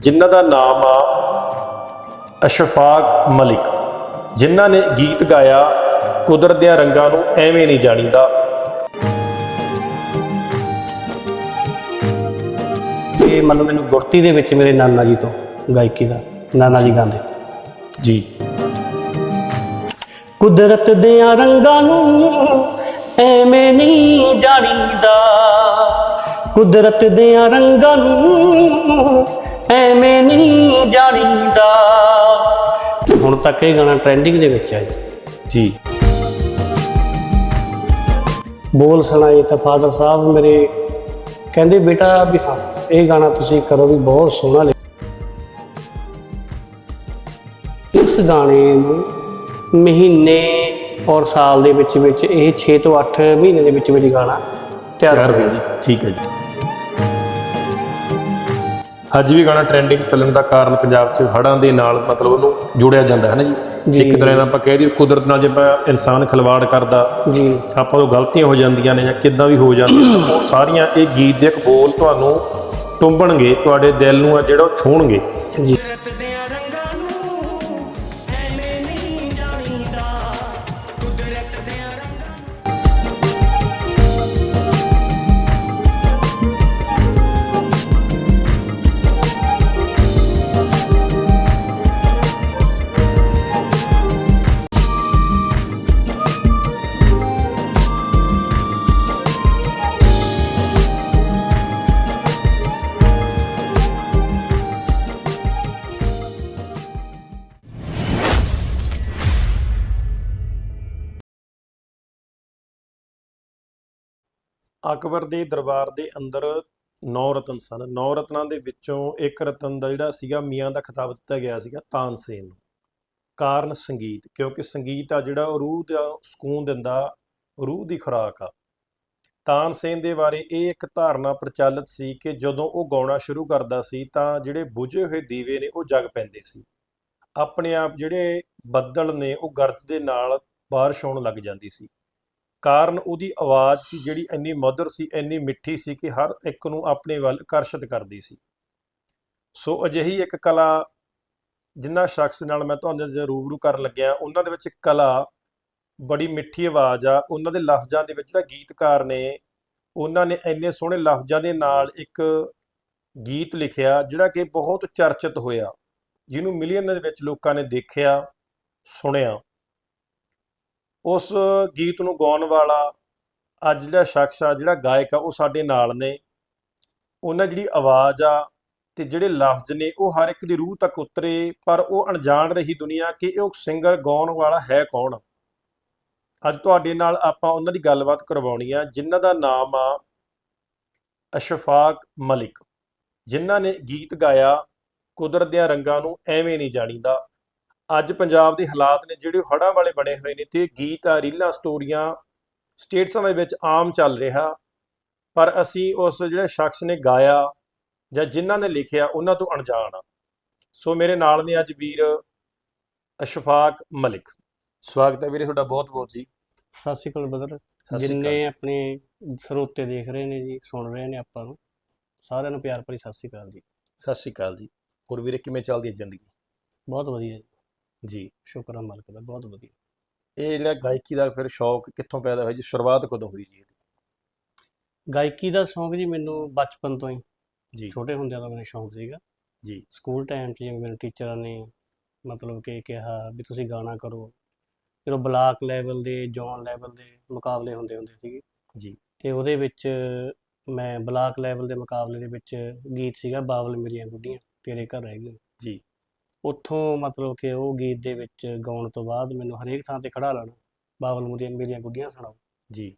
ਜਿਨ੍ਹਾਂ ਦਾ ਨਾਮ ਆ ਅਸ਼ਫਾਕ ਮਲਿਕ। ਜਿਨ੍ਹਾਂ ਨੇ ਗੀਤ ਗਾਇਆ ਕੁਦਰਤ ਦੀਆਂ ਰੰਗਾਂ ਨੂੰ ਐਵੇਂ ਨਹੀਂ ਜਾਣੀਦਾ। ਇਹ ਮਤਲਬ ਮੈਨੂੰ ਗੁਰਤੀ ਦੇ ਵਿੱਚ ਮੇਰੇ ਨਾਨਾ ਜੀ ਤੋਂ ਗਾਇਕੀ ਦਾ ਨਾਨਾ ਜੀ ਗਾਉਂਦੇ। ਜੀ। ਕੁਦਰਤ ਦੀਆਂ ਰੰਗਾਂ ਨੂੰ ਐਵੇਂ ਨਹੀਂ ਜਾਣੀਦਾ। ਕੁਦਰਤ ਦੀਆਂ ਰੰਗਾਂ ਨੂੰ ਐਵੇਂ ਨਹੀਂ ਜਾਣੀਦਾ। ਹੁਣ ਤੱਕ ਇਹ ਗਾਣਾ ਟ੍ਰੈਂਡਿੰਗ ਦੇ ਵਿੱਚ ਹੈ ਜੀ। ਬੋਲ ਸੁਣਾਏ ਤਾਂ ਫਾਦਰ ਸਾਹਿਬ ਮੇਰੇ ਕਹਿੰਦੇ ਬੇਟਾ ਵੀ ਹਾਂ ਇਹ ਗਾਣਾ ਤੁਸੀਂ ਕਰੋ ਵੀ ਬਹੁਤ ਸੋਹਣਾ ਲਿਖ ਇਸ ਗਾਣੇ ਨੂੰ ਮਹੀਨੇ ਔਰ ਸਾਲ ਦੇ ਵਿੱਚ ਵਿੱਚ ਇਹ 6 ਤੋਂ 8 ਮਹੀਨੇ ਦੇ ਵਿੱਚ ਵਿੱਚ ਗਾਣਾ ਤਿਆਰ ਹੋ ਗਿਆ ਜੀ। ਠੀਕ ਹੈ ਜੀ। ਅੱਜ ਵੀ ਗਾਣਾ ਟ੍ਰੈਂਡਿੰਗ ਚੱਲਣ ਦਾ ਕਾਰਨ ਪੰਜਾਬ 'ਚ ਹੜ੍ਹਾਂ ਦੇ ਨਾਲ ਮਤਲਬ ਉਹਨੂੰ ਜੋੜਿਆ ਜਾਂਦਾ ਹੈ ਨਾ ਜੀ। ਇੱਕ ਤਰ੍ਹਾਂ ਨਾਲ ਆਪਾਂ ਕਹਿ ਦਈਏ ਕੁਦਰਤ ਨਾਲ ਜੇ ਆਪਾਂ ਇਨਸਾਨ ਖਿਲਵਾੜ ਕਰਦਾ ਜੀ। ਆਪਾਂ ਤੋਂ ਗਲਤੀਆਂ ਹੋ ਜਾਂਦੀਆਂ ਨੇ ਜਾਂ ਕਿੱਦਾਂ ਵੀ ਹੋ ਜਾਂਦੀਆਂ ਉਹ ਸਾਰੀਆਂ ਇਹ ਗੀਤ ਦੇ ਇੱਕ ਬੋਲ ਤੁਹਾਨੂੰ ਟੁੰਬਣਗੇ ਤੁਹਾਡੇ ਦਿਲ ਨੂੰ ਆ ਜਿਹੜਾ ਉਹ ਛੂਹਣਗੇ। ਜੀ। ਅਕਬਰ ਦੇ ਦਰਬਾਰ ਦੇ ਅੰਦਰ ਨੌ ਰਤਨ ਸਨ। ਨੌ ਰਤਨਾਂ ਦੇ ਵਿੱਚੋਂ ਇੱਕ ਰਤਨ ਦਾ ਜਿਹੜਾ ਸੀਗਾ ਮੀਆਂ ਦਾ ਖਿਤਾਬ ਦਿੱਤਾ ਗਿਆ ਸੀਗਾ ਤਾਨਸੇਨ ਨੂੰ। ਕਾਰਨ ਸੰਗੀਤ, ਕਿਉਂਕਿ ਸੰਗੀਤ ਆ ਜਿਹੜਾ ਉਹ ਰੂਹ ਦਾ ਸਕੂਨ ਦਿੰਦਾ, ਰੂਹ ਦੀ ਖੁਰਾਕ ਆ। ਤਾਨਸੇਨ ਦੇ ਬਾਰੇ ਇਹ ਇੱਕ ਧਾਰਨਾ ਪ੍ਰਚਲਿਤ ਸੀ ਕਿ ਜਦੋਂ ਉਹ ਗਾਉਣਾ ਸ਼ੁਰੂ ਕਰਦਾ ਸੀ ਤਾਂ ਜਿਹੜੇ ਬੁਝੇ ਹੋਏ ਦੀਵੇ ਨੇ ਉਹ ਜਗ ਪੈਂਦੇ ਸੀ। ਆਪਣੇ ਆਪ ਜਿਹੜੇ ਬੱਦਲ ਨੇ ਉਹ ਗਰਜ ਦੇ ਨਾਲ ਬਾਰਿਸ਼ ਹੋਣ ਲੱਗ ਜਾਂਦੀ ਸੀ। ਕਾਰਨ ਉਹਦੀ ਆਵਾਜ਼ ਸੀ ਜਿਹੜੀ ਇੰਨੀ ਮਧੁਰ ਸੀ, ਇੰਨੀ ਮਿੱਠੀ ਸੀ ਕਿ ਹਰ ਇੱਕ ਨੂੰ ਆਪਣੇ ਵੱਲ ਆਕਰਸ਼ਿਤ ਕਰਦੀ ਸੀ। ਸੋ ਅਜਿਹੀ ਇੱਕ ਕਲਾ ਜਿੰਨਾ ਸ਼ਖਸ ਨਾਲ ਮੈਂ ਤੁਹਾਨੂੰ ਅੱਜ ਰੂਬਰੂ ਕਰਨ ਲੱਗਿਆ, ਉਹਨਾਂ ਦੇ ਵਿੱਚ ਕਲਾ ਬੜੀ ਮਿੱਠੀ ਆਵਾਜ਼ ਆ, ਉਹਨਾਂ ਦੇ ਲਫ਼ਜ਼ਾਂ ਦੇ ਵਿੱਚ ਜਿਹੜਾ ਗੀਤਕਾਰ ਨੇ, ਉਹਨਾਂ ਨੇ ਇੰਨੇ ਸੋਹਣੇ ਲਫ਼ਜ਼ਾਂ ਦੇ ਨਾਲ ਇੱਕ ਗੀਤ ਲਿਖਿਆ ਜਿਹੜਾ ਕਿ ਬਹੁਤ ਚਰਚਿਤ ਹੋਇਆ, ਜਿਹਨੂੰ ਮਿਲੀਅਨ ਦੇ ਵਿੱਚ ਲੋਕਾਂ ਨੇ ਦੇਖਿਆ, ਸੁਣਿਆ। ਉਸ ਗੀਤ ਨੂੰ ਗਾਉਣ ਵਾਲਾ ਅੱਜ ਜਿਹੜਾ ਸ਼ਖਸ ਆ, ਜਿਹੜਾ ਗਾਇਕ ਆ, ਉਹ ਸਾਡੇ ਨਾਲ ਨੇ। ਉਹਨਾਂ ਜਿਹੜੀ ਆਵਾਜ਼ ਆ ਤੇ ਜਿਹੜੇ ਲਫ਼ਜ਼ ਨੇ, ਉਹ ਹਰ ਇੱਕ ਦੀ ਰੂਹ ਤੱਕ ਉਤਰੇ, ਪਰ ਉਹ ਅਣਜਾਣ ਰਹੀ ਦੁਨੀਆ ਕਿ ਇਹ ਉਹ ਸਿੰਗਰ ਗਾਉਣ ਵਾਲਾ ਹੈ ਕੌਣ? ਅੱਜ ਤੁਹਾਡੇ ਨਾਲ ਆਪਾਂ ਉਹਨਾਂ ਦੀ ਗੱਲਬਾਤ ਕਰਵਾਉਣੀ ਆ, ਜਿਨ੍ਹਾਂ ਦਾ ਨਾਮ ਆ ਅਸ਼ਫਾਕ ਮਲਿਕ। ਜਿਨ੍ਹਾਂ ਨੇ ਗੀਤ ਗਾਇਆ ਕੁਦਰਤ ਦੀਆਂ ਰੰਗਾਂ ਨੂੰ ਐਵੇਂ ਨਹੀਂ ਜਾਣੀਦਾ। ਅੱਜ ਪੰਜਾਬ ਦੇ ਹਾਲਾਤ ਨੇ ਜਿਹੜੇ ਹੜ੍ਹਾਂ ਵਾਲੇ ਬਣੇ ਹੋਏ ਨੇ ਤੇ ਗੀਤ ਆ ਰੀਲਾਂ ਸਟੋਰੀਆਂ ਸਟੇਟਸਾਂ ਦੇ ਵਿੱਚ ਆਮ ਚੱਲ ਰਿਹਾ। ਪਰ ਅਸੀਂ ਉਸ ਜਿਹੜੇ ਸ਼ਖਸ ਨੇ ਗਾਇਆ ਜਾਂ ਜਿਨ੍ਹਾਂ ਨੇ ਲਿਖਿਆ ਉਹਨਾਂ ਤੋਂ ਅਣਜਾਣ ਆ। ਸੋ ਮੇਰੇ ਨਾਲ ਨੇ ਅੱਜ ਵੀਰ ਅਸ਼ਫਾਕ ਮਲਿਕ। ਸਵਾਗਤ ਹੈ ਵੀਰੇ ਤੁਹਾਡਾ ਬਹੁਤ ਬਹੁਤ ਜੀ। ਸਤਿ ਸ਼੍ਰੀ ਅਕਾਲ ਬਦਰ ਜਿੰਨੇ ਆਪਣੇ ਸਰੋਤੇ ਦੇਖ ਰਹੇ ਨੇ ਜੀ ਸੁਣ ਰਹੇ ਨੇ ਆਪਾਂ ਨੂੰ ਸਾਰਿਆਂ ਨੂੰ ਪਿਆਰ ਭਰੀ ਸਤਿ ਸ਼੍ਰੀ ਅਕਾਲ ਜੀ। ਸਤਿ ਸ਼੍ਰੀ ਅਕਾਲ ਜੀ। ਹੋਰ ਵੀਰੇ ਕਿਵੇਂ ਚੱਲਦੀ ਹੈ ਜ਼ਿੰਦਗੀ? ਬਹੁਤ ਵਧੀਆ ਜੀ। ਜੀ। ਸ਼ੁਕਰ ਆ ਮਾਲਕ ਦਾ ਬਹੁਤ ਵਧੀਆ। ਇਹ ਜਿਹੜਾ ਗਾਇਕੀ ਦਾ ਫਿਰ ਸ਼ੌਕ ਕਿੱਥੋਂ ਪੈਦਾ ਹੋਇਆ ਜੀ? ਸ਼ੁਰੂਆਤ ਕਦੋਂ ਹੋਈ ਜੀ ਇਹਦੀ? ਗਾਇਕੀ ਦਾ ਸ਼ੌਂਕ ਜੀ ਮੈਨੂੰ ਬਚਪਨ ਤੋਂ ਹੀ। ਜੀ। ਛੋਟੇ ਹੁੰਦਿਆਂ ਦਾ ਮੈਨੂੰ ਸ਼ੌਂਕ ਸੀਗਾ। ਜੀ। ਸਕੂਲ ਟਾਈਮ 'ਚ ਜਿਵੇਂ ਮੈਨੂੰ ਟੀਚਰਾਂ ਨੇ ਮਤਲਬ ਕਿ ਕਿਹਾ ਵੀ ਤੁਸੀਂ ਗਾਣਾ ਕਰੋ। ਜਦੋਂ ਬਲਾਕ ਲੈਵਲ ਦੇ ਜ਼ੋਨ ਲੈਵਲ ਦੇ ਮੁਕਾਬਲੇ ਹੁੰਦੇ ਹੁੰਦੇ ਸੀਗੇ। ਜੀ। ਤੇ ਉਹਦੇ ਵਿੱਚ ਮੈਂ ਬਲਾਕ ਲੈਵਲ ਦੇ ਮੁਕਾਬਲੇ ਦੇ ਵਿੱਚ ਗੀਤ ਸੀਗਾ ਬਾਬਲ ਮੇਰੀਆਂ ਗੁੱਡੀਆਂ ਤੇਰੇ ਘਰ ਰਹਿ ਗਈਆਂ ਜੀ। ਉੱਥੋਂ ਮਤਲਬ ਕਿ ਉਹ ਗੀਤ ਦੇ ਵਿੱਚ ਗਾਉਣ ਤੋਂ ਬਾਅਦ ਮੈਨੂੰ ਹਰੇਕ ਥਾਂ ਤੇ ਖੜਾ ਲੈਣਾ ਬਾਬਲ ਮੇਰੀਆਂ ਮੇਰੀਆਂ ਗੁੱਡੀਆਂ ਸੁਣਾਓ। ਜੀ।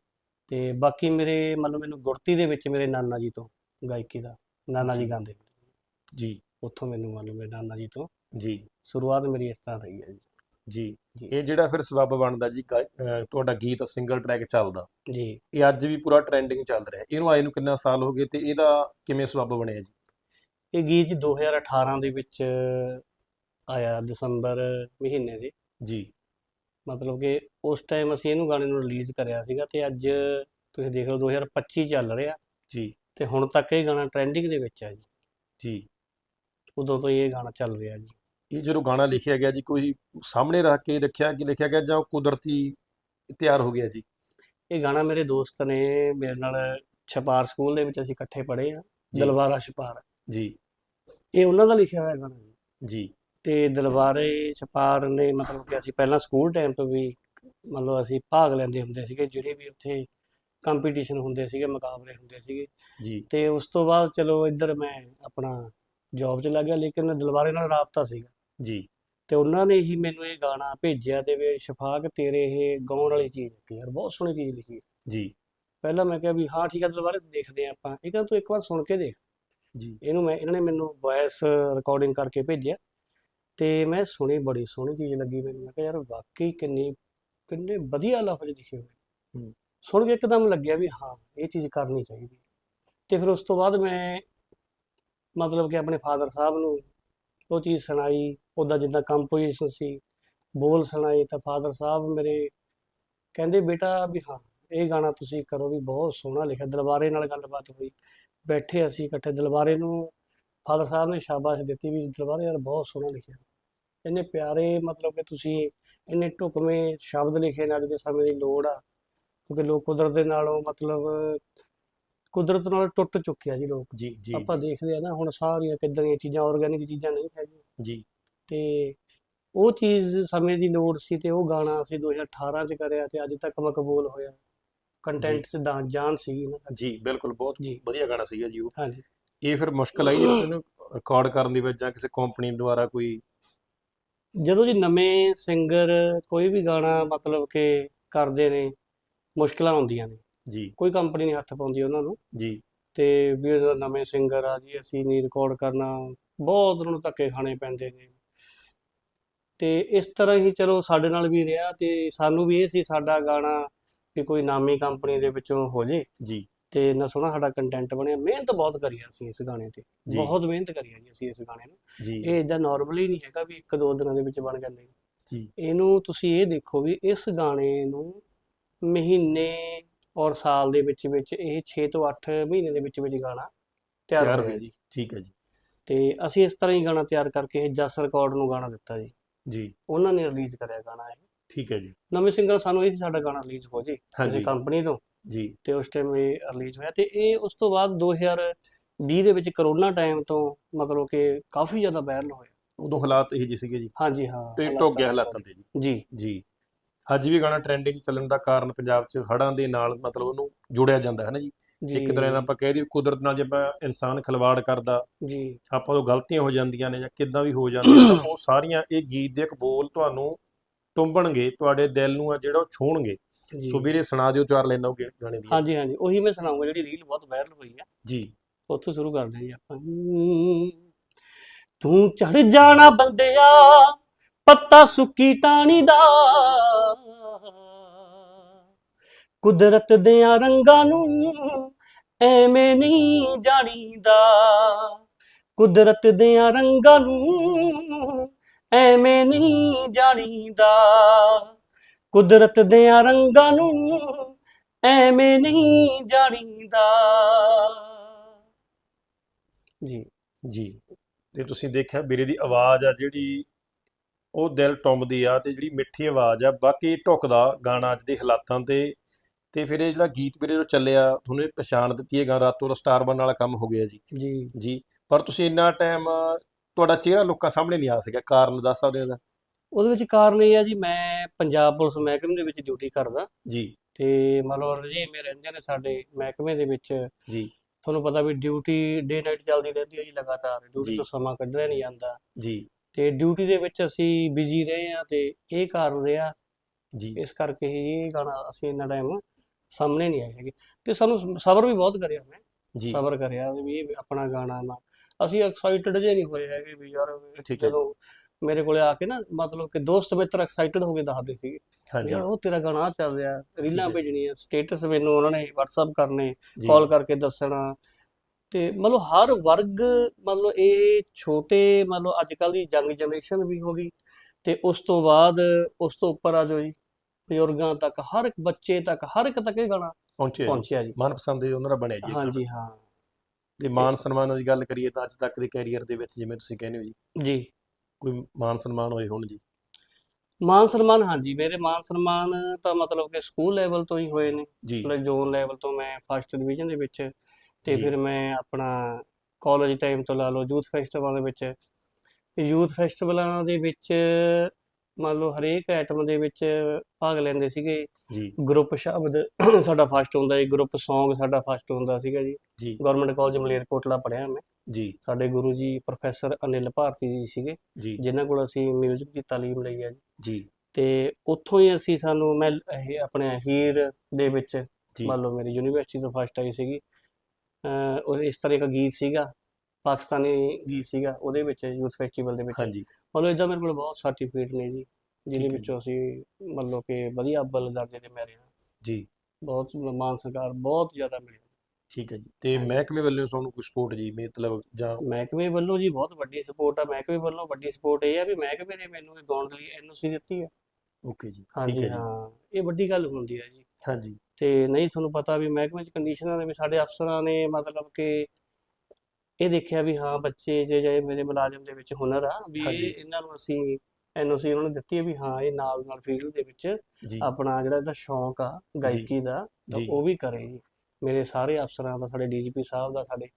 ਤੇ ਬਾਕੀ ਮੇਰੇ ਮਤਲਬ ਮੈਨੂੰ ਗੁਰਤੀ ਦੇ ਵਿੱਚ ਮੇਰੇ ਨਾਨਾ ਜੀ ਤੋਂ ਗਾਇਕੀ ਦਾ ਨਾਨਾ ਜੀ ਗਾਉਂਦੇ। ਜੀ। ਉੱਥੋਂ ਮੈਨੂੰ ਮਤਲਬ ਮੇਰੇ ਨਾਨਾ ਜੀ ਤੋਂ ਜੀ। ਸ਼ੁਰੂਆਤ ਮੇਰੀ ਇਸ ਤਰ੍ਹਾਂ ਰਹੀ ਹੈ ਜੀ। ਜੀ। ਇਹ ਜਿਹੜਾ ਫਿਰ ਸਬੱਬ ਬਣਦਾ ਜੀ ਤੁਹਾਡਾ ਗੀਤ ਸਿੰਗਲ ਟਰੈਕ ਚੱਲਦਾ। ਜੀ। ਇਹ ਅੱਜ ਵੀ ਪੂਰਾ ਟ੍ਰੈਂਡਿੰਗ ਚੱਲ ਰਿਹਾ। ਇਹਨੂੰ ਆਏ ਨੂੰ ਕਿੰਨਾ ਸਾਲ ਹੋ ਗਏ ਤੇ ਇਹਦਾ ਕਿਵੇਂ ਸਬੱਬ ਬਣਿਆ ਜੀ? ਇਹ ਗੀਤ ਜੀ 2018 ਦੇ ਵਿੱਚ ਆਇਆ ਦਸੰਬਰ ਮਹੀਨੇ ਦੇ। ਜੀ। ਮਤਲਬ ਕਿ ਉਸ ਟਾਈਮ ਅਸੀਂ ਇਹਨੂੰ ਗਾਣੇ ਨੂੰ ਰਿਲੀਜ਼ ਕਰਿਆ ਸੀਗਾ ਤੇ ਅੱਜ ਤੁਸੀਂ ਦੇਖ ਲਓ 2025 ਚੱਲ ਰਿਹਾ। ਜੀ। ਤੇ ਹੁਣ ਤੱਕ ਇਹ ਗਾਣਾ ਟ੍ਰੈਂਡਿੰਗ ਦੇ ਵਿੱਚ ਹੈ ਜੀ। ਜੀ। ਉਦੋਂ ਤੋਂ ਇਹ ਗਾਣਾ ਚੱਲ ਰਿਹਾ ਜੀ। ਇਹ ਜਦੋਂ ਗਾਣਾ ਲਿਖਿਆ ਗਿਆ ਜੀ ਕੋਈ ਸਾਹਮਣੇ ਰੱਖ ਕੇ ਰੱਖਿਆ ਕਿ ਲਿਖਿਆ ਗਿਆ ਜਾਂ ਕੁਦਰਤੀ ਤਿਆਰ ਹੋ ਗਿਆ ਜੀ? ਇਹ ਗਾਣਾ ਮੇਰੇ ਦੋਸਤ ਨੇ ਮੇਰੇ ਨਾਲ ਛਪਾਰ ਸਕੂਲ ਦੇ ਵਿੱਚ ਅਸੀਂ ਇਕੱਠੇ ਪੜ੍ਹੇ ਆ। ਦਲਵਾਰਾ ਛਪਾਰ। ਜੀ। ਇਹ ਉਹਨਾਂ ਦਾ ਲਿਖਿਆ ਹੋਇਆ ਗਾਣਾ ਜੀ। ਜੀ। ਤੇ ਦਲਵਾਰੇ ਛਪਾਰ ਨੇ ਮਤਲਬ ਕਿ ਅਸੀਂ ਪਹਿਲਾਂ ਸਕੂਲ ਟਾਈਮ ਤੋਂ ਵੀ ਮਤਲਬ ਅਸੀਂ ਭਾਗ ਲੈਂਦੇ ਹੁੰਦੇ ਸੀਗੇ ਜਿਹੜੇ ਵੀ ਉੱਥੇ ਕੰਪੀਟੀਸ਼ਨ ਹੁੰਦੇ ਸੀਗੇ ਮੁਕਾਬਲੇ ਹੁੰਦੇ ਸੀਗੇ। ਜੀ। ਤੇ ਉਸ ਤੋਂ ਬਾਅਦ ਚਲੋ ਇੱਧਰ ਮੈਂ ਆਪਣਾ ਜੌਬ 'ਚ ਲੱਗ ਗਿਆ ਲੇਕਿਨ ਦਲਵਾਰੇ ਨਾਲ ਰਾਬਤਾ ਸੀਗਾ। ਜੀ। ਤੇ ਉਹਨਾਂ ਨੇ ਹੀ ਮੈਨੂੰ ਇਹ ਗਾਣਾ ਭੇਜਿਆ ਤੇ ਵੀ ਸ਼ਫਾਕ ਤੇਰੇ ਇਹ ਗਾਉਣ ਵਾਲੀ ਚੀਜ਼ ਲਿਖੀ ਯਾਰ ਬਹੁਤ ਸੋਹਣੀ ਚੀਜ਼ ਲਿਖੀ। ਜੀ। ਪਹਿਲਾਂ ਮੈਂ ਕਿਹਾ ਵੀ ਹਾਂ ਠੀਕ ਹੈ ਦਲਵਾਰੇ ਦੇਖਦੇ ਹਾਂ ਆਪਾਂ। ਇਹ ਕਹਿੰਦਾ ਤੂੰ ਇੱਕ ਵਾਰ ਸੁਣ ਕੇ ਦੇਖ। ਜੀ। ਇਹਨੂੰ ਮੈਂ ਇਹਨਾਂ ਨੇ ਮੈਨੂੰ ਵੌਇਸ ਰਿਕਾਰਡਿੰਗ ਕਰਕੇ ਭੇਜਿਆ। ਤੇ ਮੈਂ ਸੁਣੀ ਬੜੀ ਸੋਹਣੀ ਚੀਜ਼ ਲੱਗੀ ਮੈਨੂੰ। ਮੈਂ ਕਿਹਾ ਯਾਰ ਵਾਕਈ ਕਿੰਨੀ ਕਿੰਨੇ ਵਧੀਆ ਲਫ਼ਜ਼ ਲਿਖੇ ਹੋਏ। ਸੁਣ ਕੇ ਇੱਕਦਮ ਲੱਗਿਆ ਵੀ ਹਾਂ ਇਹ ਚੀਜ਼ ਕਰਨੀ ਚਾਹੀਦੀ। ਤੇ ਫਿਰ ਉਸ ਤੋਂ ਬਾਅਦ ਮੈਂ ਮਤਲਬ ਕਿ ਆਪਣੇ ਫਾਦਰ ਸਾਹਿਬ ਨੂੰ ਉਹ ਚੀਜ਼ ਸੁਣਾਈ ਉਹਦਾ ਜਿੱਦਾਂ ਕੰਪੋਜੀਸ਼ਨ ਸੀ ਬੋਲ ਸੁਣਾਏ ਤਾਂ ਫਾਦਰ ਸਾਹਿਬ ਮੇਰੇ ਕਹਿੰਦੇ ਬੇਟਾ ਵੀ ਹਾਂ ਇਹ ਗਾਣਾ ਤੁਸੀਂ ਕਰੋ ਵੀ ਬਹੁਤ ਸੋਹਣਾ ਲਿਖਿਆ। ਦਲਬਾਰੇ ਨਾਲ ਗੱਲਬਾਤ ਹੋਈ। ਬੈਠੇ ਅਸੀਂ ਇਕੱਠੇ ਦਲਬਾਰੇ ਨੂੰ ਫਾਦਰ ਸਾਹਿਬ ਨੇ ਸ਼ਾਬਾਸ਼ ਦਿੱਤੀ ਵੀ ਦਲਬਾਰੇ ਯਾਰ ਬਹੁਤ ਸੋਹਣਾ ਲਿਖਿਆ। ਇੰਨੇ ਪਿਆਰੇ ਮਤਲਬ ਕਿ ਤੁਸੀਂ ਇੰਨੇ ਢੁਕਵੇਂ ਸ਼ਬਦ ਲਿਖੇ ਨੇ ਅੱਜ ਦੇ ਸਮੇਂ ਦੀ ਲੋੜ ਆ ਕਿਉਂਕਿ ਲੋਕ ਕੁਦਰਤ ਦੇ ਨਾਲੋਂ ਮਤਲਬ ਕੁਦਰਤ ਨਾਲ ਟੁੱਟ ਚੁੱਕੇ ਆ ਜੀ ਲੋਕ। ਜੀ ਜੀ ਆਪਾਂ ਦੇਖਦੇ ਆ ਨਾ ਹੁਣ ਸਾਰੀਆਂ ਕਿੱਦਾਂ ਦੀਆਂ ਚੀਜ਼ਾਂ ਆਰਗੈਨਿਕ ਚੀਜ਼ਾਂ ਨਹੀਂ ਹੈਗੀਆਂ। ਜੀ। ਤੇ ਉਹ ਚੀਜ਼ ਸਮੇਂ ਦੀ ਲੋੜ ਸੀ ਤੇ ਉਹ ਗਾਣਾ ਅਸੀਂ 2018 ਚ ਕਰਿਆ ਤੇ ਅੱਜ ਤੱਕ ਮਕਬੂਲ ਹੋਇਆ। ਕੰਟੈਂਟ ਚ ਦਾ- ਜਾਨ ਨਾ। ਜੀ ਬਿਲਕੁਲ ਬਹੁਤ। ਵਧੀਆ ਗਾਣਾ ਸੀਗਾ ਜੀ ਉਹ। ਹਾਂਜੀ। ਇਹ ਫਿਰ ਮੁਸ਼ਕਲ ਆਈ ਜੀ ਇਹਨੂੰ ਰਿਕਾਰਡ ਕਰਨ ਦੀ ਵਿੱਚ ਜਾਂ ਕਿਸੇ ਕੰਪਨੀ ਦੁਆਰਾ ਕੋਈ ਜਦੋਂ ਜੀ ਨਵੇਂ ਸਿੰਗਰ ਕੋਈ ਵੀ ਗਾਣਾ ਮਤਲਬ ਕਿ ਕਰਦੇ ਨੇ ਮੁਸ਼ਕਲਾਂ ਆਉਂਦੀਆਂ ਨੇ। ਜੀ। ਕੋਈ ਕੰਪਨੀ ਨਹੀਂ ਹੱਥ ਪਾਉਂਦੀ ਉਹਨਾਂ ਨੂੰ। ਜੀ। ਤੇ ਵੀ ਉਹਦਾ ਨਵੇਂ ਸਿੰਗਰ ਆ ਜੀ ਅਸੀਂ ਨਹੀਂ ਰਿਕਾਰਡ ਕਰਨਾ ਬਹੁਤ ਉਹਨਾਂ ਨੂੰ ਧੱਕੇ ਖਾਣੇ ਪੈਂਦੇ ਨੇ। ਤੇ ਇਸ ਤਰ੍ਹਾਂ ਹੀ ਚਲੋ ਸਾਡੇ ਨਾਲ ਵੀ ਰਿਹਾ ਤੇ ਸਾਨੂੰ ਵੀ ਇਹ ਸੀ ਸਾਡਾ ਗਾਣਾ ਵੀ ਕੋਈ ਨਾਮੀ ਕੰਪਨੀ ਦੇ ਵਿੱਚੋਂ ਹੋ ਜੇ। ਜੀ। ਤੇ ਇੰਨਾ ਸੋਹਣਾ ਸਾਡਾ ਕੰਟੈਂਟ ਬਣਿਆ। ਮਿਹਨਤ ਬਹੁਤ ਕਰੀ ਅਸੀਂ ਇਸ ਗਾਣੇ ਤੇ। ਜੀ। ਬਹੁਤ ਮਿਹਨਤ ਕਰੀ ਆ ਜੀ ਅਸੀਂ ਇਸ ਗਾਣੇ ਨੂੰ। ਜੀ। ਇਹ ਇਦਾਂ ਨਾਰਮਲੀ ਨਹੀਂ ਹੈਗਾ ਵੀ ਇੱਕ ਦੋ ਦਿਨਾਂ ਦੇ ਵਿੱਚ ਬਣ ਜਾਂਦੇ। ਜੀ। ਇਹਨੂੰ ਤੁਸੀਂ ਇਹ ਦੇਖੋ ਵੀ ਇਸ ਗਾਣੇ ਨੂੰ ਮਹੀਨੇ ਔਰ ਸਾਲ ਦੇ ਵਿੱਚ ਵਿੱਚ ਇਹ 6 ਤੋਂ 8 ਮਹੀਨੇ ਦੇ ਵਿੱਚ ਵਿੱਚ ਗਾਣਾ ਤਿਆਰ ਹੋਇਆ ਜੀ। ਜੀ। ਠੀਕ ਹੈ ਜੀ। ਤੇ ਅਸੀਂ ਇਸ ਤਰ੍ਹਾਂ ਹੀ ਗਾਣਾ ਤਿਆਰ ਕਰਕੇ ਇਹ ਜਸ ਰਿਕਾਰਡ ਨੂੰ ਗਾਣਾ ਦਿੱਤਾ ਜੀ। ਜੀ। ਉਹਨਾਂ ਨੇ ਰਿਲੀਜ਼ ਕਰਿਆ ਗਾਣਾ ਇਹ। ਠੀਕ ਹੈ ਜੀ। ਨਵੇਂ ਸਿੰਗਰ ਸਾਨੂੰ ਇਹ ਸਾਡਾ ਗਾਣਾ ਰਿਲੀਜ਼ ਹੋ ਜੇ। ਹਾਂਜੀ। ਕੰਪਨੀ ਤੋਂ। ਜੀ ਤੇ ਉਸ ਟਾਈਮ ਇਹ ਰਿਲੀਜ਼ ਹੋਇਆ ਤੇ ਇਹ ਉਸ ਤੋਂ ਬਾਅਦ 2020 ਦੇ ਵਿੱਚ ਕਰੋਨਾ ਟਾਈਮ ਤੋਂ ਮਤਲਬ ਕਿ ਕਾਫੀ ਜ਼ਿਆਦਾ ਵਾਇਰਲ ਹੋਇਆ। ਉਦੋਂ ਹਾਲਾਤ ਇਹ ਜੀ ਸੀਗੇ ਜੀ। ਹਾਂਜੀ ਹਾਂ ਤੇ ਢੁੱਕ ਗਿਆ ਹਾਲਾਤਾਂ ਤੇ ਜੀ। ਜੀ। ਜੀ। ਅੱਜ ਵੀ ਗਾਣਾ ਟ੍ਰੈਂਡਿੰਗ ਚੱਲਣ ਦਾ ਕਾਰਨ ਪੰਜਾਬ 'ਚ ਹੜ੍ਹਾਂ ਦੇ ਨਾਲ ਮਤਲਬ ਉਹਨੂੰ ਜੋੜਿਆ ਜਾਂਦਾ ਹੈ ਨਾ ਜੀ। ਇੱਕ ਤਰ੍ਹਾਂ ਨਾਲ ਆਪਾਂ ਕਹਿ ਦਈਏ ਕੁਦਰਤ ਨਾਲ ਜੇ ਆਪਾਂ ਇਨਸਾਨ ਖਿਲਵਾੜ ਕਰਦਾ ਜੀ। ਆਪਾਂ ਤੋਂ ਗਲਤੀਆਂ ਹੋ ਜਾਂਦੀਆਂ ਨੇ ਜਾਂ ਕਿੱਦਾਂ ਵੀ ਹੋ ਜਾਂਦੀਆਂ ਉਹ ਸਾਰੀਆਂ ਇਹ ਗੀਤ ਦੇ ਇੱਕ ਬੋਲ ਤੁਹਾਨੂੰ ਟੁੰਬਣਗੇ ਤੁਹਾਡੇ ਦਿਲ ਨੂੰ ਆ ਜਿਹੜਾ ਉਹ ਛੂਹਣਗੇ। ਜੀ ਸੋ ਵੀਰੇ ਸੁਣਾ ਦਿਓ ਚਾਰ ਲਾਈਨਾਂ ਉਹ ਗਾਣੇ ਦੀਆਂ ਹਾਂਜੀ ਹਾਂਜੀ ਉਹੀ ਮੈਂ ਸੁਣਾਉਂਗਾ ਜਿਹੜੀ ਰੀਲ ਬਹੁਤ ਵਾਇਰਲ ਹੋਈ ਆ। ਜੀ। ਉੱਥੋਂ ਸ਼ੁਰੂ ਕਰਦੇ ਹਾਂ ਜੀ ਆਪਾਂ। ਤੂੰ ਚੜ ਜਾਣਾ ਬੰਦਿਆ ਪੱਤਾ ਸੁੱਕੀ ਟਾਣੀ ਦਾ। ਕੁਦਰਤ ਦਿਆਂ ਰੰਗਾਂ ਨੂੰ ਐਵੇਂ ਨਹੀਂ ਜਾਣੀਦਾ। ਕੁਦਰਤ ਦਿਆਂ ਰੰਗਾਂ ਨੂੰ ਐਵੇਂ ਨਹੀਂ ਜਾਣੀਦਾ। ਕੁਦਰਤ ਦਿਆਂ ਰੰਗਾਂ ਨੂੰ ਐਵੇਂ ਨਹੀਂ ਜਾਣੀਦਾ। ਜੀ ਜੀ। ਤੇ ਤੁਸੀਂ ਦੇਖਿਆ ਵੀਰੇ ਦੀ ਆਵਾਜ਼ ਆ ਜਿਹੜੀ ਉਹ ਦਿਲ ਟੁੰਬਦੀ ਆ ਤੇ ਜਿਹੜੀ ਮਿੱਠੀ ਆਵਾਜ਼ ਆ ਬਾਕੀ ਢੁੱਕਦਾ ਗਾਣਾ ਅੱਜ ਦੇ ਹਾਲਾਤਾਂ ਤੇ। ਤੇ ਫਿਰ ਇਹ ਜਿਹੜਾ ਗੀਤ ਵੀਰੇ ਜੋ ਚੱਲਿਆ ਤੁਹਾਨੂੰ ਇਹ ਪਛਾਣ ਦਿੱਤੀ ਹੈ ਗਾ ਰਾਤੋਂ ਦਾ ਸਟਾਰ ਬਣਨ ਵਾਲਾ ਕੰਮ ਹੋ ਗਿਆ ਜੀ। ਜੀ। ਜੀ ਪਰ ਤੁਸੀਂ ਇੰਨਾ ਟਾਈਮ ਤੁਹਾਡਾ ਚਿਹਰਾ ਲੋਕਾਂ ਸਾਹਮਣੇ ਨਹੀਂ ਆ ਸਕਿਆ ਕਾਰਨ ਦੱਸ ਸਕਦੇ ਹੋ ਉਹਦੇ ਵਿੱਚ ਕਾਰਨ ਇਹ ਆ ਜੀ ਮੈਂ ਪੰਜਾਬ ਪੁਲਿਸ ਮਹਿਕਮੇ ਦੇ ਵਿੱਚ ਡਿਊਟੀ ਕਰਦਾ। ਜੀ। ਤੇ ਮਤਲਬ ਰਜੀਮੇ ਰਹਿੰਦੇ ਨੇ ਸਾਡੇ ਮਹਿਕਮੇ ਦੇ ਵਿੱਚ ਜੀ। ਤੁਹਾਨੂੰ ਪਤਾ ਵੀ ਡਿਊਟੀ ਡੇ ਨਾਈਟ ਚੱਲਦੀ ਰਹਿੰਦੀ ਹੈ ਜੀ ਲਗਾਤਾਰ ਡਿਊਟੀ। ਤੋਂ ਸਮਾਂ ਕੱਢਿਆ ਨਹੀਂ ਜਾਂਦਾ। ਜੀ। ਤੇ ਡਿਊਟੀ ਦੇ ਵਿੱਚ ਅਸੀਂ ਬਿਜ਼ੀ ਰਹੇ ਆ ਤੇ ਇਹ ਕਾਰਨ ਰਿਹਾ। ਜੀ। ਇਸ ਕਰਕੇ ਇਹ ਗਾਣਾ ਅਸੀਂ ਇੰਨਾ ਟਾਈਮ ਸਾਹਮਣੇ ਨਹੀਂ ਆਏ ਹੈਗੇ। ਤੇ ਸਾਨੂੰ ਸਬਰ ਵੀ ਬਹੁਤ ਕਰਿਆ ਮੈਂ ਜੀ। ਸਬਰ ਕਰਿਆ ਵੀ ਇਹ ਆਪਣਾ ਗਾਣਾ ਨਾ। ਅਸੀਂ ਐਕਸਾਈਟਡ ਜੇ ਨਹੀਂ ਹੋਏ ਹੈਗੇ ਵੀ ਯਾਰ। ਜਦੋਂ ਮੇਰੇ ਕੋਲੇ ਆ ਕੇ ਨਾ ਕਾਲ ਕਿ ਦੋਸਤ ਮਿੱਤਰ ਐਕਸਾਈਟਡ ਹੋ ਕੇ ਦੱਸਦੇ ਸੀਗੇ। ਹਾਂਜੀ ਯਾਰ ਉਹ ਤੇਰਾ ਗਾਣਾ ਆਹ ਚੱਲ ਰਿਹਾ ਰੀਲਾਂ। ਭੇਜਣੀਆਂ ਸਟੇਟਸ ਮੈਨੂੰ ਉਹਨਾਂ ਨੇ WhatsApp ਕਰਨੇ ਜੀ। ਕਾਲ ਕਰਕੇ ਦੱਸਣਾ। ਤੇ ਮਤਲਬ ਹਰ ਵਰਗ ਮਤਲਬ ਇਹ ਛੋਟੇ ਮਤਲਬ ਅੱਜ ਕੱਲ ਦੀ ਯੰਗ ਜਨਰੇਸ਼ਨ ਵੀ ਹੋ ਗਈ ਤੇ ਉਸ ਤੋਂ ਬਾਅਦ ਉਸ ਤੋਂ ਉੱਪਰ ਆ ਜਾਓ ਜੀ ਬਜ਼ੁਰਗਾਂ ਤੱਕ ਹਰ ਇੱਕ ਬੱਚੇ ਤੱਕ ਹਰ ਇੱਕ ਤੱਕ ਇਹ ਗਾਣਾ ਪਹੁੰਚੇ ਜੀ। ਪਹੁੰਚਿਆ ਜੀ। ਮਨਪਸੰਦ ਦੇ ਉਹਨਾਂ ਦਾ ਬਣਿਆ ਜੀ। ਹਾਂਜੀ ਹਾਂ। ਤੇ ਮਾਨ ਸਨਮਾਨਾਂ ਦੀ ਗੱਲ ਕਰੀਏ ਤਾਂ ਅੱਜ ਤੱਕ ਦੇ ਕੈਰੀਅਰ ਦੇ ਵਿੱਚ ਜਿਵੇਂ ਤੁਸੀਂ ਕਹਿੰਦੇ ਹੋ ਜੀ। ਜੀ। ਕੋਈ ਮਾਨ ਸਨਮਾਨ ਹੋਏ ਹੋਣ ਜੀ? ਮਾਨ ਸਨਮਾਨ ਹਾਂਜੀ ਮੇਰੇ ਮਾਨ ਸਨਮਾਨ ਤਾਂ ਮਤਲਬ ਕਿ ਸਕੂਲ ਲੈਵਲ ਤੋਂ ਹੀ ਹੋਏ ਨੇ। ਜੀ। ਮਤਲਬ ਜ਼ੋਨ ਲੈਵਲ ਤੋਂ ਮੈਂ ਫਸਟ ਡਿਵੀਜ਼ਨ ਦੇ ਵਿੱਚ ਤੇ ਜੀ। ਫਿਰ ਮੈਂ ਆਪਣਾ ਕਾਲਜ ਟਾਈਮ ਤੋਂ ਲਾ ਲਓ ਯੂਥ ਫੈਸਟੀਵਲਾਂ ਦੇ ਵਿੱਚ। ਯੂਥ ਫੈਸਟੀਵਲਾਂ ਦੇ ਵਿੱਚ ਮੰਨ ਲਓ ਹਰੇਕ ਆਈਟਮ ਦੇ ਵਿੱਚ ਭਾਗ ਲੈਂਦੇ ਸੀਗੇ। ਜੀ। ਗਰੁੱਪ ਸ਼ਬਦ ਸਾਡਾ ਫਸਟ ਹੁੰਦਾ ਜੀ ਗਰੁੱਪ Song ਸਾਡਾ ਫਸਟ ਹੁੰਦਾ ਸੀਗਾ ਜੀ। ਜੀ। ਗਵਰਨਮੈਂਟ ਕਾਲਜ ਮਲੇਰਕੋਟਲਾ ਪੜ੍ਹਿਆ ਮੈਂ। ਜੀ। ਸਾਡੇ ਗੁਰੂ ਜੀ ਪ੍ਰੋਫੈਸਰ ਅਨਿਲ ਭਾਰਤੀ ਜੀ ਸੀਗੇ ਜੀ। ਜਿਨ੍ਹਾਂ ਕੋਲ ਅਸੀਂ ਮਿਊਜ਼ਿਕ ਦੀ ਤਾਲੀਮ ਲਈ ਹੈ ਜੀ। ਤੇ ਉੱਥੋਂ ਹੀ ਅਸੀਂ ਸਾਨੂੰ ਮੈਂ ਇਹ ਆਪਣੇ ਹੀਰ ਦੇ ਵਿੱਚ ਮੰਨ ਲਓ ਮੇਰੀ ਯੂਨੀਵਰਸਿਟੀ ਤੋਂ ਫਸਟ ਆਈ ਸੀਗੀ ਉਹ ਇਸ ਤਰ੍ਹਾਂ ਦਾ ਗੀਤ ਸੀਗਾ ਪਾਕਿਸਤਾਨੀ ਗੀਤ ਸੀਗਾ ਉਹਦੇ ਵਿੱਚ ਯੂਥ ਫੈਸਟੀਵਲ ਦੇ ਵਿੱਚ। ਹਾਂਜੀ। ਮੰਨ ਲਓ ਇਦਾਂ ਮੇਰੇ ਕੋਲ ਬਹੁਤ ਸਰਟੀਫਿਕੇਟ ਨੇ ਜੀ ਜਿਹਦੇ ਵਿੱਚੋਂ ਅਸੀਂ ਮੰਨ ਲਓ ਕਿ ਵਧੀਆ ਅੱਵਲ ਦਰਜੇ ਤੇ ਮੈਂ ਰਿਹਾ। ਜੀ। ਬਹੁਤ ਮਾਨ ਸਰਕਾਰ ਬਹੁਤ ਜ਼ਿਆਦਾ ਮਿਲਿਆ। ਠੀਕ ਹੈ ਜੀ ਤੇ। ਮਹਿਕਮੇ ਵੱਲੋਂ ਤੁਹਾਨੂੰ ਕੋਈ ਸਪੋਰਟ ਜੀ ਮਤਲਬ ਜਾਂ ਮਹਿਕਮੇ ਵੱਲੋਂ ਜੀ ਬਹੁਤ ਵੱਡੀ ਸਪੋਰਟ ਆ ਮਹਿਕਮੇ ਵੱਲੋਂ ਵੱਡੀ ਸਪੋਰਟ ਇਹ ਆ ਵੀ ਮਹਿਕਮੇ ਨੇ ਮੈਨੂੰ ਇਹ ਗਾਉਣ ਲਈ ਐਨਓਸੀ ਦਿੱਤੀ ਹੈ ਓਕੇ ਜੀ ਠੀਕ ਹੈ ਜੀ। ਹਾਂ ਇਹ ਵੱਡੀ ਗੱਲ ਹੁੰਦੀ ਹੈ ਜੀ। ਹਾਂਜੀ। ਤੇ ਨਹੀਂ ਤੁਹਾਨੂੰ ਪਤਾ ਵੀ ਮਹਿਕਮੇ ਚ ਕੰਡੀਸ਼ਨਾਂ ਦੇ ਵੀ ਸਾਡੇ ਅਫਸਰਾਂ ਨੇ ਮਤਲਬ ਕਿ ਇਹ ਦੇਖਿਆ ਵੀ ਹਾਂ ਬੱਚੇ ਜੇ ਜੇ ਮੇਰੇ ਮੁਲਾਜ਼ਮ ਦੇ ਵਿੱਚ ਹੁਨਰ ਆ ਵੀ ਇਹਨਾਂ ਨੂੰ ਅਸੀਂ ਐਨਓਸੀ ਉਹਨਾਂ ਨੂੰ ਦਿੱਤੀ ਹੈ ਵੀ ਹਾਂ ਇਹ ਨਾਲ ਨਾਲ ਫੀਲਡ ਦੇ ਵਿੱਚ ਆਪਣਾ ਜਿਹੜਾ ਇਹਦਾ ਸ਼ੌਂਕ ਆ ਗਾਇਕੀ ਦਾ। ਉਹ ਵੀ ਕਰੇ ਜੀ। ਮੇਰੇ ਸਾਰੇ ਅਫਸਰਾਂ ਦਾ ਸਾਡੇ ਡੀਜੀਪੀ ਸਾਹਿਬ ਦਾ ਸਾਡੇ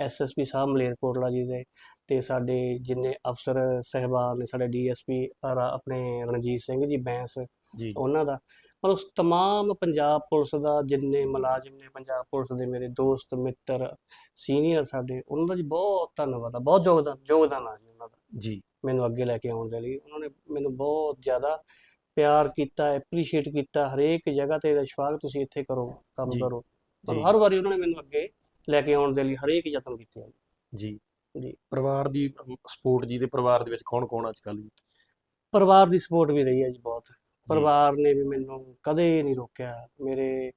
ਐਸਐਸਪੀ ਸਾਹਿਬ ਮਲੇਰਕੋਟਲਾ ਜੀ ਦੇ ਤੇ ਸਾਡੇ ਜਿੰਨੇ ਅਫਸਰ ਸਹਿਬਾਨ ਨੇ ਸਾਡੇ ਡੀਐਸਪੀ ਆਪਣੇ ਰਣਜੀਤ ਸਿੰਘ ਜੀ ਬੈਂਸ ਉਹਨਾਂ ਦਾ। ਮਤਲਬ ਤਮਾਮ ਪੰਜਾਬ ਪੁਲਿਸ ਦਾ ਜਿੰਨੇ ਮੁਲਾਜ਼ਮ ਨੇ ਪੰਜਾਬ ਪੁਲਿਸ ਦੇ ਮੇਰੇ ਦੋਸਤ ਮਿੱਤਰ ਸੀਨੀਅਰ ਸਾਡੇ ਉਹਨਾਂ ਦਾ ਜੀ ਬਹੁਤ ਧੰਨਵਾਦ ਆ ਬਹੁਤ ਯੋਗਦਾਨ ਯੋਗਦਾਨ ਆ ਜੀ ਉਹਨਾਂ ਦਾ। ਜੀ। ਮੈਨੂੰ ਅੱਗੇ ਲੈ ਕੇ ਆਉਣ ਦੇ ਲਈ ਉਹਨਾਂ ਨੇ ਮੈਨੂੰ ਬਹੁਤ ਜ਼ਿਆਦਾ ਪਿਆਰ ਕੀਤਾ ਐਪਰੀਸ਼ੀਏਟ ਕੀਤਾ ਹਰੇਕ ਜਗ੍ਹਾ ਤੇ ਵਿਸ਼ਵਾਸ ਤੁਸੀਂ ਇੱਥੇ ਕਰੋ ਕੰਮ ਕਰੋ। ਜੀ। ਹਰ ਵਾਰੀ ਉਹਨਾਂ ਨੇ ਮੈਨੂੰ ਅੱਗੇ ਲੈ ਕੇ ਆਉਣ ਦੇ ਲਈ ਹਰੇਕ ਯਤਨ ਕੀਤੇ ਆ ਜੀ। ਜੀ। ਪਰਿਵਾਰ ਦੀ ਸਪੋਰਟ ਜੀ ਦੇ ਪਰਿਵਾਰ ਦੇ ਵਿੱਚ ਕੌਣ ਕੌਣ ਅੱਜ ਕੱਲ੍ਹ ਜੀ? ਪਰਿਵਾਰ ਦੀ ਸਪੋਰਟ ਵੀ ਰਹੀ ਹੈ ਜੀ ਬਹੁਤ। ਪਰਿਵਾਰ ਨੇ ਵੀ ਮੈਨੂੰ ਕਦੇ ਨਹੀਂ ਰੋਕਿਆ। ਮੇਰੇ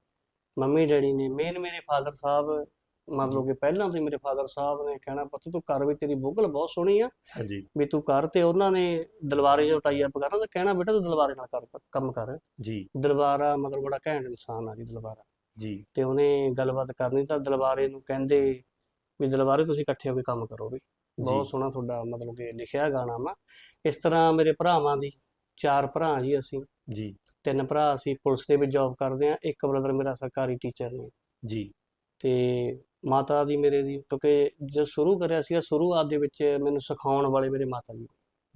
ਮੰਮੀ ਡੈਡੀ ਨੇ ਮੇਨ ਮੇਰੇ ਫਾਦਰ ਸਾਹਿਬ ਮਤਲਬ ਕਿ ਪਹਿਲਾਂ ਤੋਂ ਮੇਰੇ ਫਾਦਰ ਸਾਹਿਬ ਨੇ ਕਹਿਣਾ ਪੁੱਤ ਤੂੰ ਕਰ ਵੀ ਤੇਰੀ ਬੁੱਗਲ ਬਹੁਤ ਸੋਹਣੀ ਆ। ਹਾਂਜੀ। ਵੀ ਤੂੰ ਕਰ ਤੇ ਉਹਨਾਂ ਨੇ ਦਲਵਾਰੇ ਜੋ ਟਾਈ ਅਪ ਕਰਨਾ ਤਾਂ ਕਹਿਣਾ ਬੇਟਾ ਤੂੰ ਦਲਵਾਰੇ ਨਾਲ ਕਰ ਕੰਮ ਕਰ। ਜੀ। ਦਲਵਾਰਾ ਮਤਲਬ ਬੜਾ ਘੈਂਟ ਇਨਸਾਨ ਆ ਜੀ ਦਲਵਾਰਾ। ਜੀ। ਤੇ ਉਹਨੇ ਗੱਲਬਾਤ ਕਰਨੀ ਤਾਂ ਦਲਵਾਰੇ ਨੂੰ ਕਹਿੰਦੇ ਵੀ ਦਲਵਾਰੇ ਤੁਸੀਂ ਇਕੱਠੇ ਹੋ ਕੇ ਕੰਮ ਕਰੋ ਵੀ। ਬਹੁਤ। ਸੋਹਣਾ ਤੁਹਾਡਾ ਮਤਲਬ ਕਿ ਲਿਖਿਆ ਗਾਣਾ ਵਾ ਇਸ ਤਰ੍ਹਾਂ ਮੇਰੇ ਭਰਾਵਾਂ ਦੀ ਚਾਰ ਭਰਾ ਜੀ ਅਸੀਂ। ਜੀ। ਤਿੰਨ ਭਰਾ ਅਸੀਂ ਪੁਲਿਸ ਦੇ ਵਿੱਚ ਜੌਬ ਕਰਦੇ ਆ ਇੱਕ ਬ੍ਰਦਰ ਮੇਰਾ ਸਰਕਾਰੀ ਟੀਚਰ ਨੇ। ਜੀ। ਤੇ ਮਾਤਾ ਦੀ ਮੇਰੇ ਦੀ ਕਿਉਂਕਿ ਜਦ ਸ਼ੁਰੂ ਕਰਿਆ ਸੀਗਾ ਸ਼ੁਰੂਆਤ ਦੇ ਵਿੱਚ ਮੈਨੂੰ ਸਿਖਾਉਣ ਵਾਲੇ ਮੇਰੇ ਮਾਤਾ ਜੀ।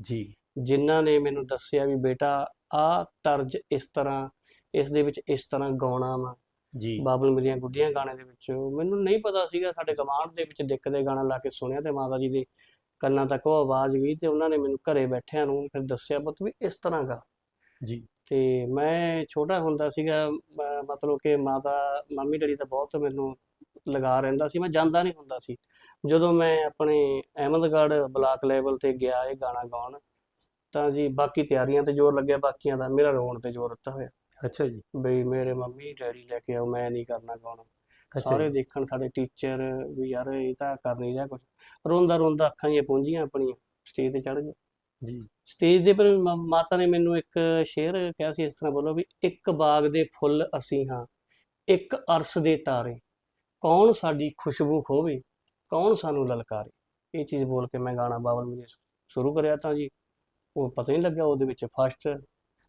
ਜੀ। ਜਿਨ੍ਹਾਂ ਨੇ ਮੈਨੂੰ ਦੱਸਿਆ ਵੀ ਬੇਟਾ ਆਹ ਤਰਜ ਇਸ ਤਰ੍ਹਾਂ ਇਸ ਦੇ ਵਿੱਚ ਇਸ ਤਰ੍ਹਾਂ ਗਾਉਣਾ ਵਾ। ਜੀ। ਬਾਬਲ ਮੇਰੀਆਂ ਗੁੱਡੀਆਂ ਗਾਣੇ ਦੇ ਵਿੱਚ। ਮੈਨੂੰ ਨਹੀਂ ਪਤਾ ਸੀਗਾ ਸਾਡੇ ਗਵਾਂਢ ਦੇ ਵਿੱਚ ਡਿੱਕ ਦੇ ਗਾਣਾ ਲਾ ਕੇ ਸੁਣਿਆ ਤੇ ਮਾਤਾ ਜੀ ਦੇ ਕੰਨਾਂ ਤੱਕ ਉਹ ਆਵਾਜ਼ ਗਈ ਤੇ ਉਹਨਾਂ ਨੇ ਮੈਨੂੰ ਘਰੇ ਬੈਠਿਆਂ ਨੂੰ ਫਿਰ ਦੱਸਿਆ ਪੁੱਤ ਵੀ ਇਸ ਤਰ੍ਹਾਂ ਗਾ। ਜੀ। ਤੇ ਮੈਂ ਛੋਟਾ ਹੁੰਦਾ ਸੀਗਾ ਮਤਲਬ ਕਿ ਮਾਤਾ ਮੰਮੀ ਡੈਡੀ ਤਾਂ ਬਹੁਤ ਮੈਨੂੰ ਲਗਾ ਰਹਿੰਦਾ ਸੀ ਮੈਂ ਜਾਂਦਾ ਨਹੀਂ ਹੁੰਦਾ ਸੀ। ਜਦੋਂ ਮੈਂ ਆਪਣੇ ਅਹਿਮਦਗੜ੍ਹ ਬਲਾਕ ਲੈਵਲ ਤੇ ਗਿਆ ਇਹ ਗਾਣਾ ਗਾਉਣ ਤਾਂ ਜੀ ਬਾਕੀ ਤਿਆਰੀਆਂ ਤੇ ਜ਼ੋਰ ਲੱਗਿਆ ਬਾਕੀਆਂ ਦਾ ਮੇਰਾ ਰੋਣ ਤੇ ਜ਼ੋਰ ਦਿੱਤਾ ਹੋਇਆ। ਅੱਛਾ ਜੀ। ਬਈ ਮੇਰੇ ਮੰਮੀ ਡੈਡੀ ਲੈ ਕੇ ਆਓ ਮੈਂ ਨਹੀਂ ਕਰਨਾ ਗਾਉਣਾ। ਅੱਛਾ ਸਾਰੇ ਦੇਖਣ ਸਾਡੇ ਟੀਚਰ ਵੀ ਯਾਰ ਇਹ ਤਾਂ ਕਰ ਨਹੀਂ ਰਿਹਾ ਕੁਝ ਰੋਂਦਾ ਰੋਂਦਾ ਅੱਖਾਂ ਜਿਹੀਆਂ ਪੂੰਝੀਆਂ ਆਪਣੀਆਂ ਸਟੇਜ ਤੇ ਚੜ ਗਿਆ ਜੀ। ਸਟੇਜ ਦੇ ਪਰ ਮ- ਮਾਤਾ ਨੇ ਮੈਨੂੰ ਇੱਕ ਸ਼ੇਰ ਕਿਹਾ ਸੀ ਇਸ ਤਰ੍ਹਾਂ ਬੋਲੋ ਵੀ ਇੱਕ ਬਾਗ ਦੇ ਫੁੱਲ ਅਸੀਂ ਹਾਂ ਇੱਕ ਅਰਸ ਦੇ ਤਾਰੇ। ਕੌਣ ਸਾਡੀ ਖੁਸ਼ਬੂ ਖੋਵੇ ਕੌਣ ਸਾਨੂੰ ਲਲਕਾਰੇ। ਇਹ ਚੀਜ਼ ਬੋਲ ਕੇ ਮੈਂ ਗਾਣਾ ਬਾਬਲ ਮੇਰੇ ਸ਼ੁਰੂ ਕਰਿਆ ਤਾਂ ਜੀ ਉਹ ਪਤਾ ਨਹੀਂ ਲੱਗਿਆ ਉਹਦੇ ਵਿੱਚ ਫਸਟ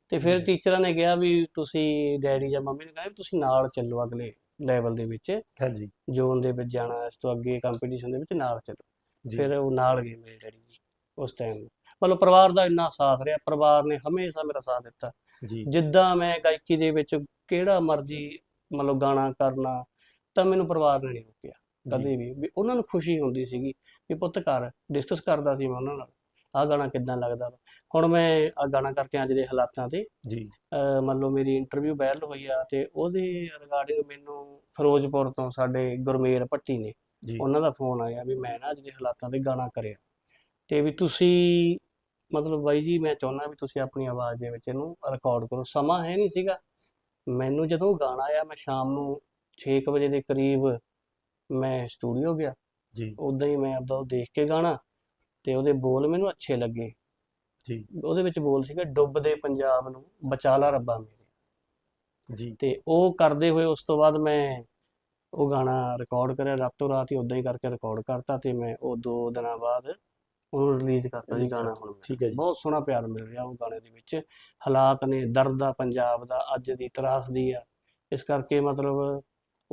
ਤੇ ਫਿਰ। ਟੀਚਰਾਂ ਨੇ ਕਿਹਾ ਵੀ ਤੁਸੀਂ ਡੈਡੀ ਜਾਂ ਮੰਮੀ ਨੇ ਕਿਹਾ ਵੀ ਤੁਸੀਂ ਨਾਲ ਚੱਲੋ ਅਗਲੇ ਲੈਵਲ ਦੇ ਵਿੱਚ। ਹਾਂਜੀ। ਜ਼ੋਨ ਦੇ ਵਿੱਚ ਜਾਣਾ ਇਸ ਤੋਂ ਅੱਗੇ ਕੰਪੀਟੀਸ਼ਨ ਦੇ ਵਿੱਚ ਨਾਲ ਚੱਲੋ। ਫਿਰ ਉਹ ਨਾਲ ਗਏ ਮੇਰੇ ਡੈਡੀ ਜੀ ਉਸ ਟਾਈਮ ਮਤਲਬ ਪਰਿਵਾਰ ਦਾ ਇੰਨਾ ਸਾਥ ਰਿਹਾ ਪਰਿਵਾਰ ਨੇ ਹਮੇਸ਼ਾ ਮੇਰਾ ਸਾਥ ਦਿੱਤਾ। ਜਿੱਦਾਂ ਮੈਂ ਗਾਇਕੀ ਦੇ ਵਿੱਚ ਕਿਹੜਾ ਮਰਜ਼ੀ ਮਤਲਬ ਗਾਣਾ ਕਰਨਾ ਤਾਂ ਮੈਨੂੰ ਪਰਿਵਾਰ ਨੇ ਨਹੀਂ ਰੋਕਿਆ। ਕਦੇ ਵੀ। ਉਹਨਾਂ ਨੂੰ ਖੁਸ਼ੀ ਹੁੰਦੀ ਸੀਗੀ ਵੀ ਪੁੱਤ ਕਰ ਡਿਸਕਸ ਕਰਦਾ ਸੀ ਮੈਂ ਉਹਨਾਂ ਨਾਲ। ਆਹ ਗਾਣਾ ਕਿੱਦਾਂ ਲੱਗਦਾ ਵਾ? ਹੁਣ ਮੈਂ ਆਹ ਗਾਣਾ ਕਰਕੇ ਅੱਜ ਦੇ ਹਾਲਾਤਾਂ ਤੇ ਜੀ। ਮੰਨ ਲਓ ਮੇਰੀ ਇੰਟਰਵਿਊ ਵਾਇਰਲ ਹੋਈ ਆ ਤੇ ਉਹਦੇ ਰਿਗਾਰਡਿੰਗ ਮੈਨੂੰ ਫਿਰੋਜ਼ਪੁਰ ਤੋਂ ਸਾਡੇ ਗੁਰਮੇਲ ਭੱਟੀ ਨੇ ਉਹਨਾਂ ਦਾ ਫੋਨ ਆਇਆ ਵੀ ਮੈਂ ਨਾ ਅੱਜ ਦੇ ਹਾਲਾਤਾਂ ਤੇ ਗਾਣਾ ਕਰਿਆ। ਤੇ ਵੀ ਤੁਸੀਂ ਮਤਲਬ ਬਾਈ ਜੀ ਮੈਂ ਚਾਹੁੰਦਾ ਵੀ ਤੁਸੀਂ ਆਪਣੀ ਆਵਾਜ਼ ਦੇ ਵਿੱਚ ਇਹਨੂੰ ਰਿਕਾਰਡ ਕਰੋ। ਸਮਾਂ ਹੈ ਨਹੀਂ ਸੀਗਾ। ਮੈਨੂੰ ਜਦੋਂ ਗਾਣਾ ਆਇਆ ਮੈਂ ਸ਼ਾਮ ਨੂੰ 6 ਵਜੇ ਦੇ ਕਰੀਬ ਮੈਂ ਸਟੂਡੀਓ ਗਿਆ। ਜੀ। ਉਦਾਂ ਹੀ ਮੈਂ ਆਪਦਾ ਉਹ ਦੇਖ ਕੇ ਗਾਣਾ ਤੇ ਉਹਦੇ ਬੋਲ ਮੈਨੂੰ ਅੱਛੇ ਲੱਗੇ। ਜੀ। ਉਹਦੇ ਵਿੱਚ ਬੋਲ ਸੀਗਾ ਡੁੱਬਦੇ ਪੰਜਾਬ ਨੂੰ ਬਚਾ ਲਾ ਰੱਬਾ ਮੇਰੇ। ਜੀ। ਤੇ ਉਹ ਕਰਦੇ ਹੋਏ ਉਸ ਤੋਂ ਬਾਅਦ ਮੈਂ ਉਹ ਗਾਣਾ ਰਿਕਾਰਡ ਕਰਿਆ ਰਾਤੋਂ ਰਾਤ ਹੀ ਉਦਾਂ ਹੀ ਕਰਕੇ ਰਿਕਾਰਡ ਕਰਤਾ ਤੇ ਮੈਂ ਉਹ ਦੋ ਦਿਨਾਂ ਬਾਅਦ ਉਹਨੂੰ ਰਿਲੀਜ਼ ਕਰਤਾ ਜੀ ਗਾਣਾ ਹੁਣ ਠੀਕ ਹੈ ਜੀ। ਬਹੁਤ ਸੋਹਣਾ ਪਿਆਰ ਮਿਲ ਰਿਹਾ ਉਹ ਗਾਣੇ ਦੇ ਵਿੱਚ। ਹਾਲਾਤ ਨੇ ਦਰਦ ਆ ਪੰਜਾਬ ਦਾ ਅੱਜ ਦੀ ਤਰਾਸਦੀ ਆ। ਇਸ ਕਰਕੇ ਮਤਲਬ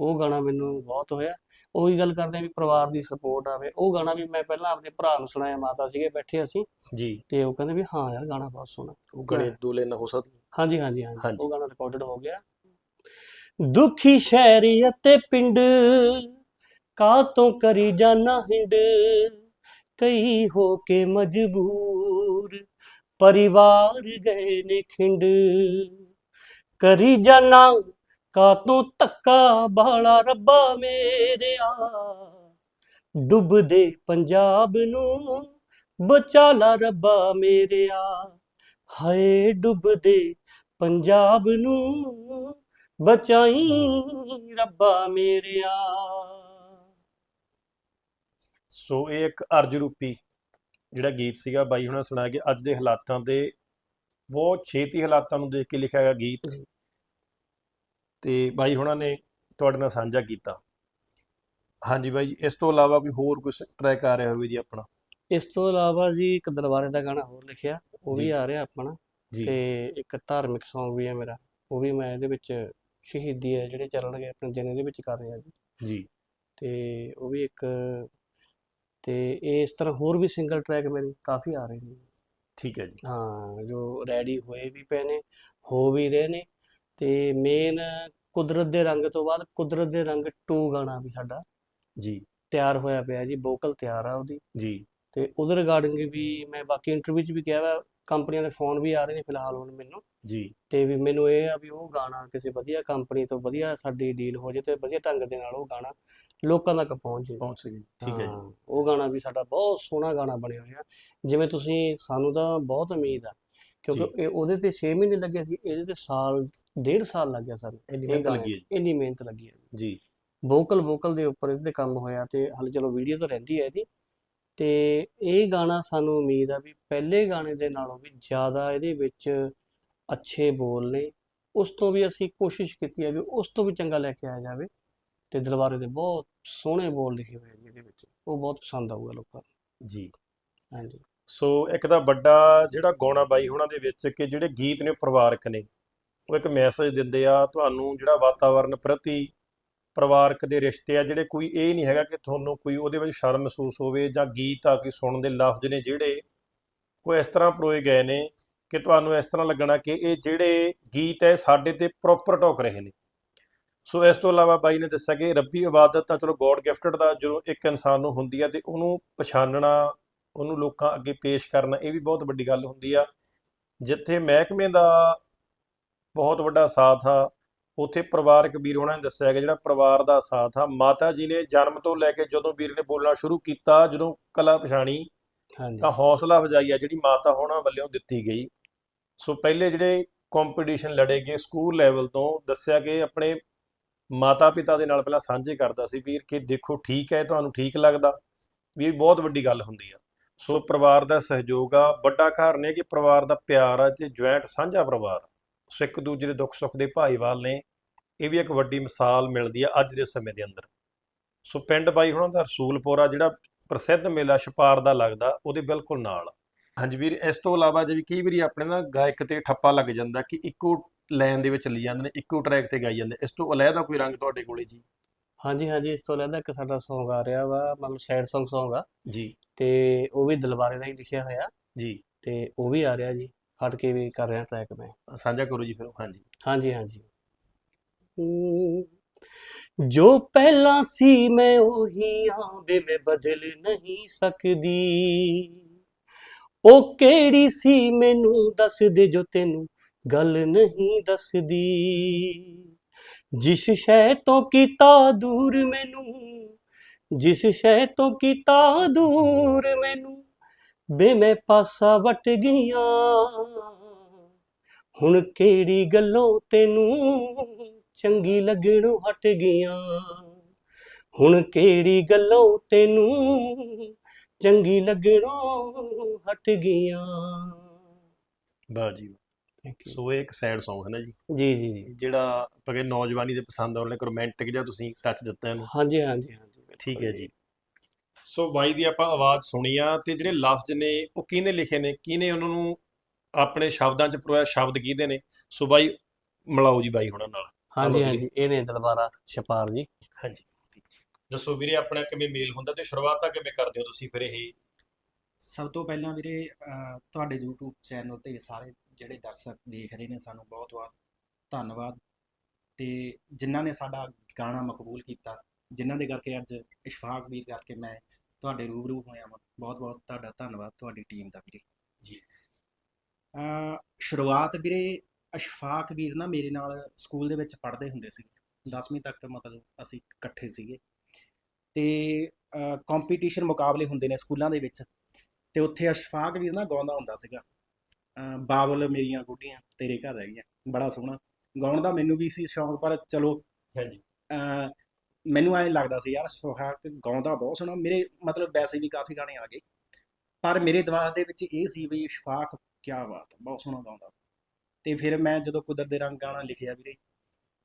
ਉਹ ਗਾਣਾ ਮੈਨੂੰ ਬਹੁਤ ਹੋਇਆ। ਉਹੀ ਗੱਲ ਕਰਦੇ ਆ ਵੀ ਪਰਿਵਾਰ ਦੀ ਸਪੋਰਟ ਆਵੇ। ਉਹ ਗਾਣਾ ਵੀ ਮੈਂ ਪਹਿਲਾਂ ਆਪਣੇ ਭਰਾ ਨੂੰ ਸੁਣਾਇਆ ਮਾਤਾ ਸੀਗੇ ਬੈਠੇ ਅਸੀਂ। ਜੀ। ਤੇ ਉਹ ਕਹਿੰਦੇ ਵੀ ਹਾਂ ਯਾਰ ਗਾਣਾ ਬਹੁਤ ਸੋਹਣਾ। ਉਹ ਗਣੇ ਦੂਲੇ ਨਾ ਹੋ ਸਕਦਾ ਹਾਂਜੀ ਹਾਂਜੀ ਹਾਂਜੀ। ਉਹ ਗਾਣਾ ਰਿਕਾਰਡਡ ਹੋ ਗਿਆ। ਦੁਖੀ ਸ਼ਹਿਰੀ ਅਤੇ ਪਿੰਡ ਕਾਤੋਂ ਕਰੀ ਜਾਣਾ ਹਿੰਡ? ਕਈ ਹੋ ਕੇ ਮਜਬੂਰ ਪਰਿਵਾਰ ਗਏ ਨੇ ਖਿੰਡ। ਕਰੀ ਜਾਣਾ ਕਾਤੋਂ ਧੱਕਾ ਬਾਲਾ ਰੱਬਾ ਮੇਰਿਆ। ਡੁੱਬਦੇ ਪੰਜਾਬ ਨੂੰ ਬਚਾ ਲਾ ਰੱਬਾ ਮੇਰਿਆ। ਹਾਏ, ਡੁੱਬਦੇ ਪੰਜਾਬ ਨੂੰ ਬਚਾਈ ਰੱਬਾ ਮੇਰਿਆ। ਸੋ ਇਹ ਇੱਕ ਅਰਜ ਰੂਪੀ ਜਿਹੜਾ ਗੀਤ ਸੀਗਾ ਬਾਈ ਹੁਣਾਂ ਸੁਣਾਇਆ ਕੇ ਅੱਜ ਦੇ ਹਾਲਾਤਾਂ ਦੇ ਬਹੁਤ ਛੇਤੀ ਹਾਲਾਤਾਂ ਨੂੰ ਦੇਖ ਕੇ ਲਿਖਿਆ ਗਿਆ ਗੀਤ। ਤੇ ਬਾਈ ਹੁਣਾਂ ਨੇ ਤੁਹਾਡੇ ਨਾਲ ਸਾਂਝਾ ਕੀਤਾ। ਹਾਂਜੀ ਬਾਈ ਜੀ ਇਸ ਤੋਂ ਇਲਾਵਾ ਕੋਈ ਹੋਰ ਕੁਝ ਟਰੈਕ ਆ ਰਿਹਾ ਹੋਵੇ ਜੀ ਆਪਣਾ? ਇਸ ਤੋਂ ਇਲਾਵਾ ਜੀ ਇੱਕ ਦਰਬਾਰੇ ਦਾ ਗਾਣਾ ਹੋਰ ਲਿਖਿਆ ਉਹ ਵੀ। ਆ ਰਿਹਾ ਆਪਣਾ ਤੇ ਇੱਕ ਧਾਰਮਿਕ Song ਵੀ ਹੈ ਮੇਰਾ ਉਹ ਵੀ ਮੈਂ ਇਹਦੇ ਵਿੱਚ ਸ਼ਹੀਦੀ ਹੈ ਜਿਹੜੇ ਚੱਲਣਗੇ ਆਪਣੇ ਦਿਨ ਦੇ ਵਿੱਚ ਕਰ ਰਿਹਾ ਜੀ। ਜੀ। ਤੇ ਉਹ ਵੀ ਇੱਕ ਤੇ ਇਸ ਤਰ੍ਹਾਂ ਹੋਰ ਵੀ ਸਿੰਗਲ ਟਰੈਕ ਮੇਰੇ ਕਾਫੀ ਆ ਰਹੇ ਨੇ। ਠੀਕ ਹੈ ਜੀ। ਹਾਂ ਜੋ ਰੈਡੀ ਹੋਏ ਵੀ ਪਏ ਨੇ ਹੋ ਵੀ ਰਹੇ ਨੇ ਤੇ ਮੇਨ ਕੁਦਰਤ ਦੇ ਰੰਗ ਤੋਂ ਬਾਅਦ ਕੁਦਰਤ ਦੇ ਰੰਗ 2 ਗਾਣਾ ਵੀ ਸਾਡਾ ਜੀ। ਤਿਆਰ ਹੋਇਆ ਪਿਆ ਜੀ ਵੋਕਲ ਤਿਆਰ ਆ ਉਹਦੀ। ਜੀ। ਤੇ ਉਹਦੇ ਰਿਗਾਰਡਿੰਗ ਵੀ ਮੈਂ ਬਾਕੀ ਇੰਟਰਵਿਊ 'ਚ ਵੀ ਕਿਹਾ ਵਾ ਕੰਪਨੀਆਂ ਦੇ ਫੋਨ ਵੀ ਆ ਰਹੇ ਨੇ ਫਿਲਹਾਲ ਹੁਣ ਮੈਨੂੰ। ਜੀ। ਤੇ ਵੀ ਮੈਨੂੰ ਇਹ ਆ ਵੀ ਉਹ ਗਾਣਾ ਕਿਸੇ ਵਧੀਆ ਕੰਪਨੀ ਤੋਂ ਵਧੀਆ ਸਾਡੀ ਡੀਲ ਹੋ ਜੇ ਤੇ ਵਧੀਆ ਢੰਗ ਦੇ ਨਾਲ ਉਹ ਗਾਣਾ ਲੋਕਾਂ ਤੱਕ ਪਹੁੰਚ ਜੇ। ਪਹੁੰਚ ਸਕੇ। ਜੀ ਠੀਕ ਹੈ ਜੀ। ਉਹ ਗਾਣਾ ਵੀ ਸਾਡਾ ਬਹੁਤ ਸੋਹਣਾ ਗਾਣਾ ਬਣਿਆ ਹੋਇਆ। ਜਿਵੇਂ ਤੁਸੀਂ ਸਾਨੂੰ ਤਾਂ ਬਹੁਤ ਉਮੀਦ ਆ ਕਿਉਂਕਿ ਇਹ ਉਹਦੇ ਤੇ 6 ਮਹੀਨੇ ਲੱਗੇ ਸੀ ਇਹਦੇ ਤੇ ਸਾਲ ਡੇਢ ਸਾਲ ਲੱਗਿਆ ਸਾਨੂੰ। ਇੰਨੀ ਮਿਹਨਤ ਲੱਗੀ ਹੈ। ਇੰਨੀ ਮਿਹਨਤ ਲੱਗੀ ਹੈ। ਜੀ। ਜੀ ਵੋਕਲ ਵੋਕਲ ਦੇ ਉੱਪਰ ਇਹਦੇ ਤੇ ਕੰਮ ਹੋਇਆ ਤੇ ਹਾਲੇ ਚਲੋ ਵੀਡੀਓ ਤਾਂ ਰਹਿੰਦੀ ਹੈ ਇਹਦੀ। ਤੇ ਇਹ ਗਾਣਾ ਸਾਨੂੰ ਉਮੀਦ ਆ ਵੀ ਪਹਿਲੇ ਗਾਣੇ ਦੇ ਨਾਲੋਂ ਵੀ ਜ਼ਿਆਦਾ ਇਹਦੇ ਵਿੱਚ ਅੱਛੇ ਬੋਲ ਨੇ। ਉਸ ਤੋਂ ਵੀ ਅਸੀਂ ਕੋਸ਼ਿਸ਼ ਕੀਤੀ ਹੈ ਵੀ ਉਸ ਤੋਂ ਵੀ ਚੰਗਾ ਲੈ ਕੇ ਆਇਆ ਜਾਵੇ ਤੇ ਦਰਬਾਰੇ ਦੇ ਬਹੁਤ ਸੋਹਣੇ ਬੋਲ ਲਿਖੇ ਹੋਏ ਨੇ ਇਹਦੇ ਵਿੱਚ। ਉਹ ਬਹੁਤ ਪਸੰਦ ਆਊਗਾ ਲੋਕਾਂ ਨੂੰ। ਜੀ। ਹਾਂਜੀ। ਸੋ ਇੱਕ ਤਾਂ ਵੱਡਾ ਜਿਹੜਾ ਗਾਉਣਾ ਬਾਈ ਉਹਨਾਂ ਦੇ ਵਿੱਚ ਕਿ ਜਿਹੜੇ ਗੀਤ ਨੇ ਉਹ ਪਰਿਵਾਰਕ ਨੇ, ਉਹ ਇੱਕ ਮੈਸੇਜ ਦਿੰਦੇ ਆ, ਤੁਹਾਨੂੰ ਜਿਹੜਾ ਵਾਤਾਵਰਣ ਪ੍ਰਤੀ ਪਰਿਵਾਰਕ ਦੇ ਰਿਸ਼ਤੇ ਆ, ਜਿਹੜੇ ਕੋਈ ਇਹ ਨਹੀਂ ਹੈਗਾ ਕਿ ਤੁਹਾਨੂੰ ਕੋਈ ਉਹਦੇ ਵਿੱਚ ਸ਼ਰਮ ਮਹਿਸੂਸ ਹੋਵੇ ਜਾਂ ਗੀਤ ਆ ਕੇ ਸੁਣਨ ਦੇ ਲਫ਼ਜ਼ ਨੇ ਜਿਹੜੇ, ਉਹ ਇਸ ਤਰ੍ਹਾਂ ਪਰੋਏ ਗਏ ਨੇ ਕਿ ਤੁਹਾਨੂੰ ਇਸ ਤਰ੍ਹਾਂ ਲੱਗਣਾ ਕਿ ਇਹ ਜਿਹੜੇ ਗੀਤ ਹੈ ਸਾਡੇ ਤੇ ਪ੍ਰੋਪਰ ਟੋਕ ਰਹੇ ਨੇ। ਸੋ ਇਸ ਤੋਂ ਇਲਾਵਾ ਬਾਈ ਨੇ ਦੱਸਿਆ ਕਿ ਰੱਬੀ ਇਬਾਦਤ ਤਾਂ ਚਲੋ ਗੋਡ ਗਿਫਟਡ ਦਾ ਜਦੋਂ ਇੱਕ ਇਨਸਾਨ ਨੂੰ ਹੁੰਦੀ ਆ ਤੇ ਉਹਨੂੰ ਪਛਾਣਨਾ ਉਹਨੂੰ ਲੋਕਾਂ ਅੱਗੇ ਪੇਸ਼ ਕਰਨਾ ਇਹ ਵੀ ਬਹੁਤ ਵੱਡੀ ਗੱਲ ਹੁੰਦੀ ਆ। ਜਿੱਥੇ ਮਹਿਕਮੇ ਦਾ ਬਹੁਤ ਵੱਡਾ ਸਾਥ ਆ ਉਥੇ ਪਰਿਵਾਰਕ ਵੀਰ ਉਹਨਾਂ ਨੇ ਦੱਸਿਆ ਕਿ ਜਿਹੜਾ ਪਰਿਵਾਰ ਦਾ ਸਾਥ ਆ ਮਾਤਾ ਜੀ ਨੇ ਜਨਮ ਤੋਂ ਲੈ ਕੇ ਜਦੋਂ ਵੀਰ ਨੇ ਬੋਲਣਾ ਸ਼ੁਰੂ ਕੀਤਾ ਜਦੋਂ ਕਲਾ ਪਛਾਣੀ ਹਾਂਜੀ। ਤਾਂ ਹੌਸਲਾ ਅਫਜ਼ਾਈ ਆ ਜਿਹੜੀ ਮਾਤਾ ਹੋਣਾ ਵੱਲੋਂ ਦਿੱਤੀ ਗਈ। ਸੋ ਪਹਿਲੇ ਜਿਹੜੇ ਕੰਪੀਟੀਸ਼ਨ ਲੜੇ ਗਏ ਸਕੂਲ ਲੈਵਲ ਤੋਂ ਦੱਸਿਆ ਕਿ ਆਪਣੇ ਮਾਤਾ ਪਿਤਾ ਦੇ ਨਾਲ ਪਹਿਲਾਂ ਸਾਂਝੇ ਕਰਦਾ ਸੀ ਵੀਰ ਕਿ ਦੇਖੋ ਠੀਕ ਹੈ ਤੁਹਾਨੂੰ ਠੀਕ ਲੱਗਦਾ। ਵੀ ਇਹ ਬਹੁਤ ਵੱਡੀ ਗੱਲ ਹੁੰਦੀ ਆ। ਸੋ ਪਰਿਵਾਰ ਦਾ ਸਹਿਯੋਗ ਆ। ਵੱਡਾ ਕਾਰਨ ਇਹ ਕਿ ਪਰਿਵਾਰ ਦਾ ਪਿਆਰ ਆ ਤੇ ਜੁਆਇੰਟ ਸਾਂਝਾ ਪਰਿਵਾਰ। ਸੋ ਇੱਕ ਦੂਜੇ ਦੇ ਦੁੱਖ ਸੁੱਖ ਦੇ ਭਾਈਵਾਲ ਨੇ। ਇਹ ਵੀ ਇੱਕ ਵੱਡੀ ਮਿਸਾਲ ਮਿਲਦੀ ਆ ਅੱਜ ਦੇ ਸਮੇਂ ਦੇ ਅੰਦਰ। ਸੋ ਪਿੰਡ ਬਾਈ ਹੁਣਾਂ ਦਾ ਰਸੂਲਪੁਰਾ ਜਿਹੜਾ ਪ੍ਰਸਿੱਧ ਮੇਲਾ ਛਪਾਰ ਦਾ ਲੱਗਦਾ, ਉਹਦੇ ਬਿਲਕੁਲ ਨਾਲ। ਹਾਂਜੀ ਵੀਰ, ਇਸ ਤੋਂ ਇਲਾਵਾ ਜੇ ਵੀ ਕਈ ਵਾਰੀ ਆਪਣੇ ਨਾ ਗਾਇਕ ਤੇ ਠੱਪਾ ਲੱਗ ਜਾਂਦਾ ਕਿ ਇੱਕੋ ਲਾਈਨ ਦੇ ਵਿੱਚ ਚੱਲੀ ਜਾਂਦੇ ਨੇ, ਇੱਕੋ ਟਰੈਕ ਤੇ ਗਾਈ ਜਾਂਦੇ ਇਸ ਤੋਂ ਅਲੱਗਾ ਕੋਈ ਰੰਗ ਤੁਹਾਡੇ ਕੋਲੇ ਜੀ? ਹਾਂਜੀ ਹਾਂਜੀ ਇਸ ਤੋਂ ਇਲਾਵਾ ਇੱਕ ਸਾਡਾ Song ਆ ਰਿਹਾ ਵਾ ਮਤਲਬ ਸੈਡ Song Song ਆ। ਜੀ। ਤੇ ਉਹ ਵੀ ਦਿਲਬਾਰੇ ਦਾ ਹੀ ਲਿਖਿਆ ਹੋਇਆ। ਜੀ। ਤੇ ਉਹ ਵੀ ਆ ਰਿਹਾ ਜੀ ਹਟ ਕੇ ਵੀ ਕਰ ਰਿਹਾ ਟਰੈਕ ਮੈਂ। ਸਾਂਝਾ ਕਰੋ ਜੀ ਫਿਰ ਹਾਂਜੀ। ਹਾਂਜੀ ਹਾਂਜੀ। ਜੋ ਪਹਿਲਾਂ ਸੀ ਮੈਂ ਉਹੀ ਆਂ ਵੇ ਮੈਂ ਬਦਲ ਨਹੀਂ ਸਕਦੀ। ਉਹ ਕਿਹੜੀ ਸੀ ਮੈਨੂੰ ਦੱਸ ਦੇ ਜੋ ਤੈਨੂੰ ਗੱਲ ਨਹੀਂ ਦੱਸਦੀ। ਜਿਸ ਸ਼ੈ ਤੋਂ ਕੀਤਾ ਦੂਰ ਮੈਨੂੰ, ਜਿਸ ਸ਼ੈ ਤੋਂ ਕੀਤਾ ਦੂਰ ਮੈਨੂੰ, ਬੇ ਮੈਂ ਪਾਸਾ ਵਟ ਗਈਆਂ। ਹੁਣ ਕਿਹੜੀ ਗੱਲੋਂ ਤੈਨੂੰ ਚੰਗੀ ਲੱਗਣੋਂ ਹਟ ਗਈਆਂ? ਹੁਣ ਕਿਹੜੀ ਗੱਲੋਂ ਤੈਨੂੰ ਚੰਗੀ ਲੱਗਣੋਂ ਹਟ ਗਈਆਂ? ਵਾਹ ਜੀ ਸੋ ਇਹ ਇੱਕ ਸੈਡ Song ਹੈ ਨਾ ਜੀ। ਜੀ ਜੀ ਜੀ। ਜਿਹੜਾ ਕਹਿੰਦੇ ਨੌਜਵਾਨੀ ਦੇ ਪਸੰਦ ਆਉਣ ਲਈ ਰੋਮਾਂਟਿਕ ਜਿਹਾ ਤੁਸੀਂ ਟੱਚ ਦਿੱਤਾ ਇਹਨੂੰ। ਹਾਂਜੀ ਹਾਂਜੀ ਹਾਂਜੀ ਠੀਕ ਹੈ ਜੀ। ਸੋ ਬਾਈ ਦੀ ਆਪਾਂ ਆਵਾਜ਼ ਸੁਣੀ ਆ ਤੇ ਜਿਹੜੇ ਲਫ਼ਜ਼ ਨੇ ਉਹ ਕਿਹਨੇ ਲਿਖੇ ਨੇ? ਕਿਹਨੇ ਉਹਨਾਂ ਨੂੰ ਆਪਣੇ ਸ਼ਬਦਾਂ 'ਚ ਪਰੋਇਆ ਸ਼ਬਦ ਕਿਹਦੇ ਨੇ? ਸੋ ਬਾਈ ਮਿਲਾਓ ਜੀ ਬਾਈ ਹੁਣਾਂ ਨਾਲ। ਹਾਂਜੀ। ਹਾਂਜੀ ਇਹ ਨੇ ਦਲਬਾਰਾ ਛਪਾਰ ਜੀ। ਹਾਂਜੀ। ਦੱਸੋ ਵੀਰੇ ਆਪਣਾ ਕਿਵੇਂ ਮੇਲ ਹੁੰਦਾ ਤੇ ਸ਼ੁਰੂਆਤਾਂ ਕਿਵੇਂ ਕਰਦੇ ਹੋ ਤੁਸੀਂ ਫਿਰ ਇਹ? ਸਭ ਤੋਂ ਪਹਿਲਾਂ ਵੀਰੇ ਤੁਹਾਡੇ YouTube ਚੈਨਲ ਤੇ ਸਾਰੇ ਜਿਹੜੇ ਦਰਸ਼ਕ ਦੇਖ ਰਹੇ ਨੇ ਸਾਨੂੰ ਬਹੁਤ-ਬਹੁਤ ਧੰਨਵਾਦ। ਤੇ ਜਿਨ੍ਹਾਂ ਨੇ ਸਾਡਾ ਗਾਣਾ ਮਕਬੂਲ ਕੀਤਾ ਜਿਨ੍ਹਾਂ ਦੇ ਕਰਕੇ ਅੱਜ ਇਸ਼ਫਾਕ ਵੀਰ ਕਰਕੇ ਮੈਂ ਤੁਹਾਡੇ ਰੂਬਰੂ ਹੋਇਆ ਹਾਂ ਬਹੁਤ-ਬਹੁਤ ਤੁਹਾਡਾ ਧੰਨਵਾਦ ਤੁਹਾਡੀ ਟੀਮ ਦਾ ਵੀਰੇ। ਜੀ। ਅਹ, ਸ਼ੁਰੂਆਤ ਵੀਰੇ ਇਸ਼ਫਾਕ ਵੀਰ ਨਾ ਮੇਰੇ ਨਾਲ ਸਕੂਲ ਦੇ ਵਿੱਚ ਪੜ੍ਹਦੇ ਹੁੰਦੇ ਸੀ। 10ਵੀਂ ਤੱਕ ਮਤਲਬ ਅਸੀਂ ਇਕੱਠੇ ਸੀਗੇ। ਤੇ ਕੰਪੀਟੀਸ਼ਨ ਮੁਕਾਬਲੇ ਹੁੰਦੇ ਨੇ ਸਕੂਲਾਂ ਦੇ ਵਿੱਚ। ਤੇ ਉੱਥੇ ਅਸ਼ਫਾਕ ਵੀਰ ਨਾ ਗਾਉਂਦਾ ਹੁੰਦਾ ਸੀਗਾ। ਬਾਬਲ ਮੇਰੀਆਂ ਗੁੱਡੀਆਂ ਤੇਰੇ ਘਰ ਰਹਿ ਗਈਆਂ। ਬੜਾ ਸੋਹਣਾ। ਗਾਉਣ ਦਾ ਮੈਨੂੰ ਵੀ ਸੀ ਸ਼ੌਂਕ ਪਰ ਚਲੋ ਹਾਂਜੀ। ਮੈਨੂੰ ਐਂ ਲੱਗਦਾ ਸੀ ਯਾਰ ਅਸ਼ਫਾਕ ਗਾਉਂਦਾ ਬਹੁਤ ਸੋਹਣਾ। ਮੇਰੇ ਮਤਲਬ ਵੈਸੇ ਵੀ ਕਾਫੀ ਗਾਣੇ ਆ ਗਏ। ਪਰ ਮੇਰੇ ਦਿਮਾਗ ਦੇ ਵਿੱਚ ਇਹ ਸੀ ਵੀ ਅਸ਼ਫਾਕ ਕੀ ਬਾਤ ਬਹੁਤ ਸੋਹਣਾ ਗਾਉਂਦਾ। ਤੇ ਫਿਰ ਮੈਂ ਜਦੋਂ ਕੁਦਰਤ ਦੇ ਰੰਗ ਗਾਣਾ ਲਿਖਿਆ ਵੀਰੇ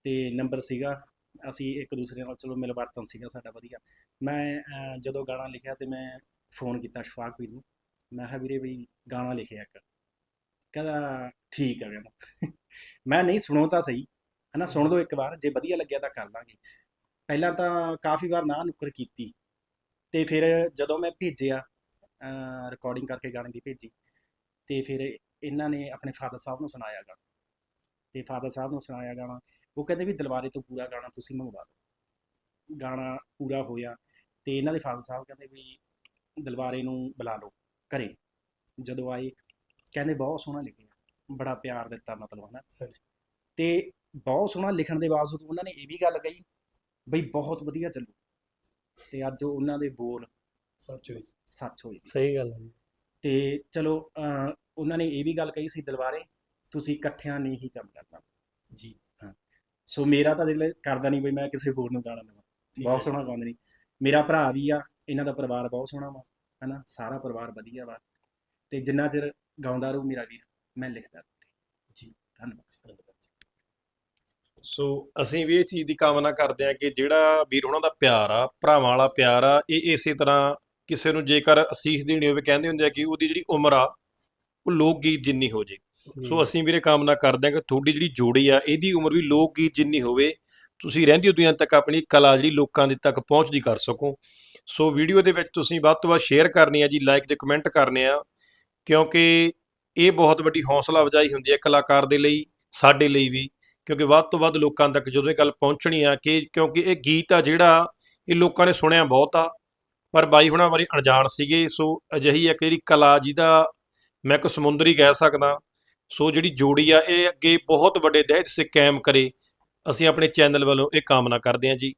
ਤੇ ਨੰਬਰ ਸੀਗਾ ਅਸੀਂ ਇੱਕ ਦੂਸਰੇ ਨਾਲ ਚਲੋ ਮਿਲ ਵਰਤਨ ਸੀਗਾ ਸਾਡਾ ਵਧੀਆ। ਮੈਂ ਜਦੋਂ ਗਾਣਾ ਲਿਖਿਆ ਤੇ ਮੈਂ ਫੋਨ ਕੀਤਾ ਅਸ਼ਫਾਕ ਵੀਰ ਨੂੰ। ਮੈਂ ਕਿਹਾ ਵੀਰੇ ਵੀ ਗਾਣਾ ਲਿਖਿਆ ਇੱਕ। ਕਹਿੰਦਾ ਠੀਕ ਆ ਕਹਿੰਦਾ। ਮੈਂ ਨਹੀਂ, ਸੁਣੋ ਤਾਂ ਸਹੀ, ਹਨਾ, ਸੁਣ ਲਓ ਇੱਕ ਵਾਰ, ਜੇ ਵਧੀਆ ਲੱਗਿਆ ਤਾਂ ਕਰ ਲਾਂਗੇ। ਪਹਿਲਾਂ ਤਾਂ ਕਾਫੀ ਵਾਰ ਨਾ ਨੁੱਕਰ ਕੀਤੀ ਤੇ ਫਿਰ ਜਦੋਂ ਮੈਂ ਭੇਜਿਆ ਰਿਕਾਰਡਿੰਗ ਕਰਕੇ ਗਾਣੇ ਦੀ ਭੇਜੀ, ਤੇ ਫਿਰ ਇਹਨਾਂ ਨੇ ਆਪਣੇ ਫਾਦਰ ਸਾਹਿਬ ਨੂੰ ਸੁਣਾਇਆ ਗਾਣਾ। ਤੇ ਫਾਦਰ ਸਾਹਿਬ ਨੂੰ ਸੁਣਾਇਆ ਗਾਣਾ, ਉਹ ਕਹਿੰਦੇ ਵੀ ਦਲਵਾਰੇ ਤੋਂ ਪੂਰਾ ਗਾਣਾ ਤੁਸੀਂ ਮੰਗਵਾ ਲਓ ਗਾਣਾ ਪੂਰਾ ਹੋਇਆ ਤੇ ਇਹਨਾਂ ਦੇ ਫਾਦਰ ਸਾਹਿਬ ਕਹਿੰਦੇ ਵੀ ਦਲਵਾਰੇ ਨੂੰ ਬੁਲਾ ਲਓ, ਘਰੇ। ਜਦੋਂ ਆਏ ਕਹਿੰਦੇ ਬਹੁਤ ਸੋਹਣਾ ਲਿਖਿਆ ਬੜਾ ਪਿਆਰ ਦਿੱਤਾ ਮਤਲਬ ਹਨਾ। ਤੇ ਬਹੁਤ ਸੋਹਣਾ ਲਿਖਣ ਦੇ ਬਾਵਜੂਦ ਉਹਨਾਂ ਨੇ ਇਹ ਵੀ ਗੱਲ ਕਹੀ ਬਈ ਬਹੁਤ ਵਧੀਆ ਚੱਲੂ। ਤੇ ਅੱਜ ਉਹਨਾਂ ਦੇ ਬੋਲ ਸੱਚ ਹੋਈ। ਸੱਚ ਹੋਏ ਸਹੀ ਗੱਲ ਹੈ ਤੇ ਚਲੋ ਉਹਨਾਂ ਨੇ ਇਹ ਵੀ ਗੱਲ ਕਹੀ ਸੀ ਦਲਵਾਰੇ ਤੁਸੀਂ ਇਕੱਠਿਆਂ ਨੇ ਹੀ ਕੰਮ ਕਰਨਾ। ਜੀ। ਸੋ ਮੇਰਾ ਤਾਂ ਦਿਲ ਕਰਦਾ ਨਹੀਂ ਬਈ ਮੈਂ ਕਿਸੇ ਹੋਰ ਨੂੰ ਗਾਣਾ ਠੀਕ ਬਹੁਤ ਹੈ। ਸੋਹਣਾ ਗਾਉਂਦੇ ਨੇ। ਮੇਰਾ ਭਰਾ ਵੀ ਆ ਇਹਨਾਂ ਦਾ ਪਰਿਵਾਰ ਬਹੁਤ ਸੋਹਣਾ ਵਾ ਹਨਾ ਸਾਰਾ ਪਰਿਵਾਰ ਵਧੀਆ ਵਾ। ਤੇ ਜਿੰਨਾ ਚਿਰ ਗਾਉਂਦਾ ਰਹੂ ਮੇਰਾ ਵੀਰ ਮੈਂ ਲਿਖਦਾ ਰਹੂੰ। ਜੀ ਧੰਨਵਾਦ ਸੋ ਅਸੀਂ ਵੀ ਇਹ ਚੀਜ਼ ਦੀ ਕਾਮਨਾ ਕਰਦੇ ਹਾਂ ਕਿ ਜਿਹੜਾ ਵੀਰ ਉਹਨਾਂ ਦਾ ਪਿਆਰ ਆ ਭਰਾਵਾਂ ਵਾਲਾ ਪਿਆਰ ਆ ਇਹ ਇਸੇ ਤਰ੍ਹਾਂ ਕਿਸੇ ਨੂੰ ਜੇਕਰ ਅਸੀਸ ਦੇਣੀ ਹੋਵੇ ਕਹਿੰਦੇ ਹੁੰਦੇ ਆ ਕਿ ਉਹਦੀ ਜਿਹੜੀ ਉਮਰ ਆ ਉਹ ਲੋਕ ਗੀਤ ਜਿੰਨੀ ਹੋ ਜੇ। ਸੋ ਅਸੀਂ ਵੀਰੇ ਕਾਮਨਾ ਕਰਦੇ ਹਾਂ ਕਿ ਤੁਹਾਡੀ ਜਿਹੜੀ ਜੋੜੀ ਆ ਇਹਦੀ ਉਮਰ ਵੀ ਲੋਕ ਗੀਤ ਜਿੰਨੀ ਹੋਵੇ ਤੁਸੀਂ ਰਹਿੰਦੀ ਦੁਨੀਆ ਤੱਕ ਆਪਣੀ ਕਲਾ ਜਿਹੜੀ ਲੋਕਾਂ ਦੇ ਤੱਕ ਪਹੁੰਚਦੀ ਕਰ ਸਕੋ। ਸੋ ਵੀਡੀਓ ਦੇ ਵਿੱਚ ਤੁਸੀਂ ਵੱਧ ਤੋਂ ਵੱਧ ਸ਼ੇਅਰ ਕਰਨੀ ਆ ਜੀ ਲਾਈਕ ਤੇ ਕਮੈਂਟ ਕਰਨੇ ਆ। ਕਿਉਂਕਿ ਇਹ ਬਹੁਤ ਵੱਡੀ ਹੌਸਲਾ ਅਫਜ਼ਾਈ ਹੁੰਦੀ ਹੈ ਕਲਾਕਾਰ ਦੇ ਲਈ, ਸਾਡੇ ਲਈ ਵੀ, ਕਿਉਂਕਿ ਵੱਧ ਤੋਂ ਵੱਧ ਲੋਕਾਂ ਤੱਕ ਜਦੋਂ ਇਹ ਗੱਲ ਪਹੁੰਚਣੀ ਆ ਕਿ ਕਿਉਂਕਿ ਇਹ ਗੀਤ ਆ ਜਿਹੜਾ ਇਹ ਲੋਕਾਂ ਨੇ ਸੁਣਿਆ ਬਹੁਤ ਆ, ਪਰ ਬਾਈ ਹੁਣਾਂ ਬਾਰੇ ਅਣਜਾਣ ਸੀਗੇ, ਸੋ ਅਜਿਹੀ ਇੱਕ ਜਿਹੜੀ ਕਲਾ ਜਿਹਦਾ ਮੈਂ ਇੱਕ ਸਮੁੰਦਰੀ ਕਹਿ ਸਕਦਾ, ਸੋ ਜਿਹੜੀ ਜੋੜੀ ਆ ਇਹ ਅੱਗੇ ਬਹੁਤ ਵੱਡੇ ਦਹਿਜ ਸੇ ਕਾਇਮ ਕਰੇ, ਅਸੀਂ ਆਪਣੇ ਚੈਨਲ ਵੱਲੋਂ ਇਹ ਕਾਮਨਾ ਕਰਦੇ ਹਾਂ ਜੀ।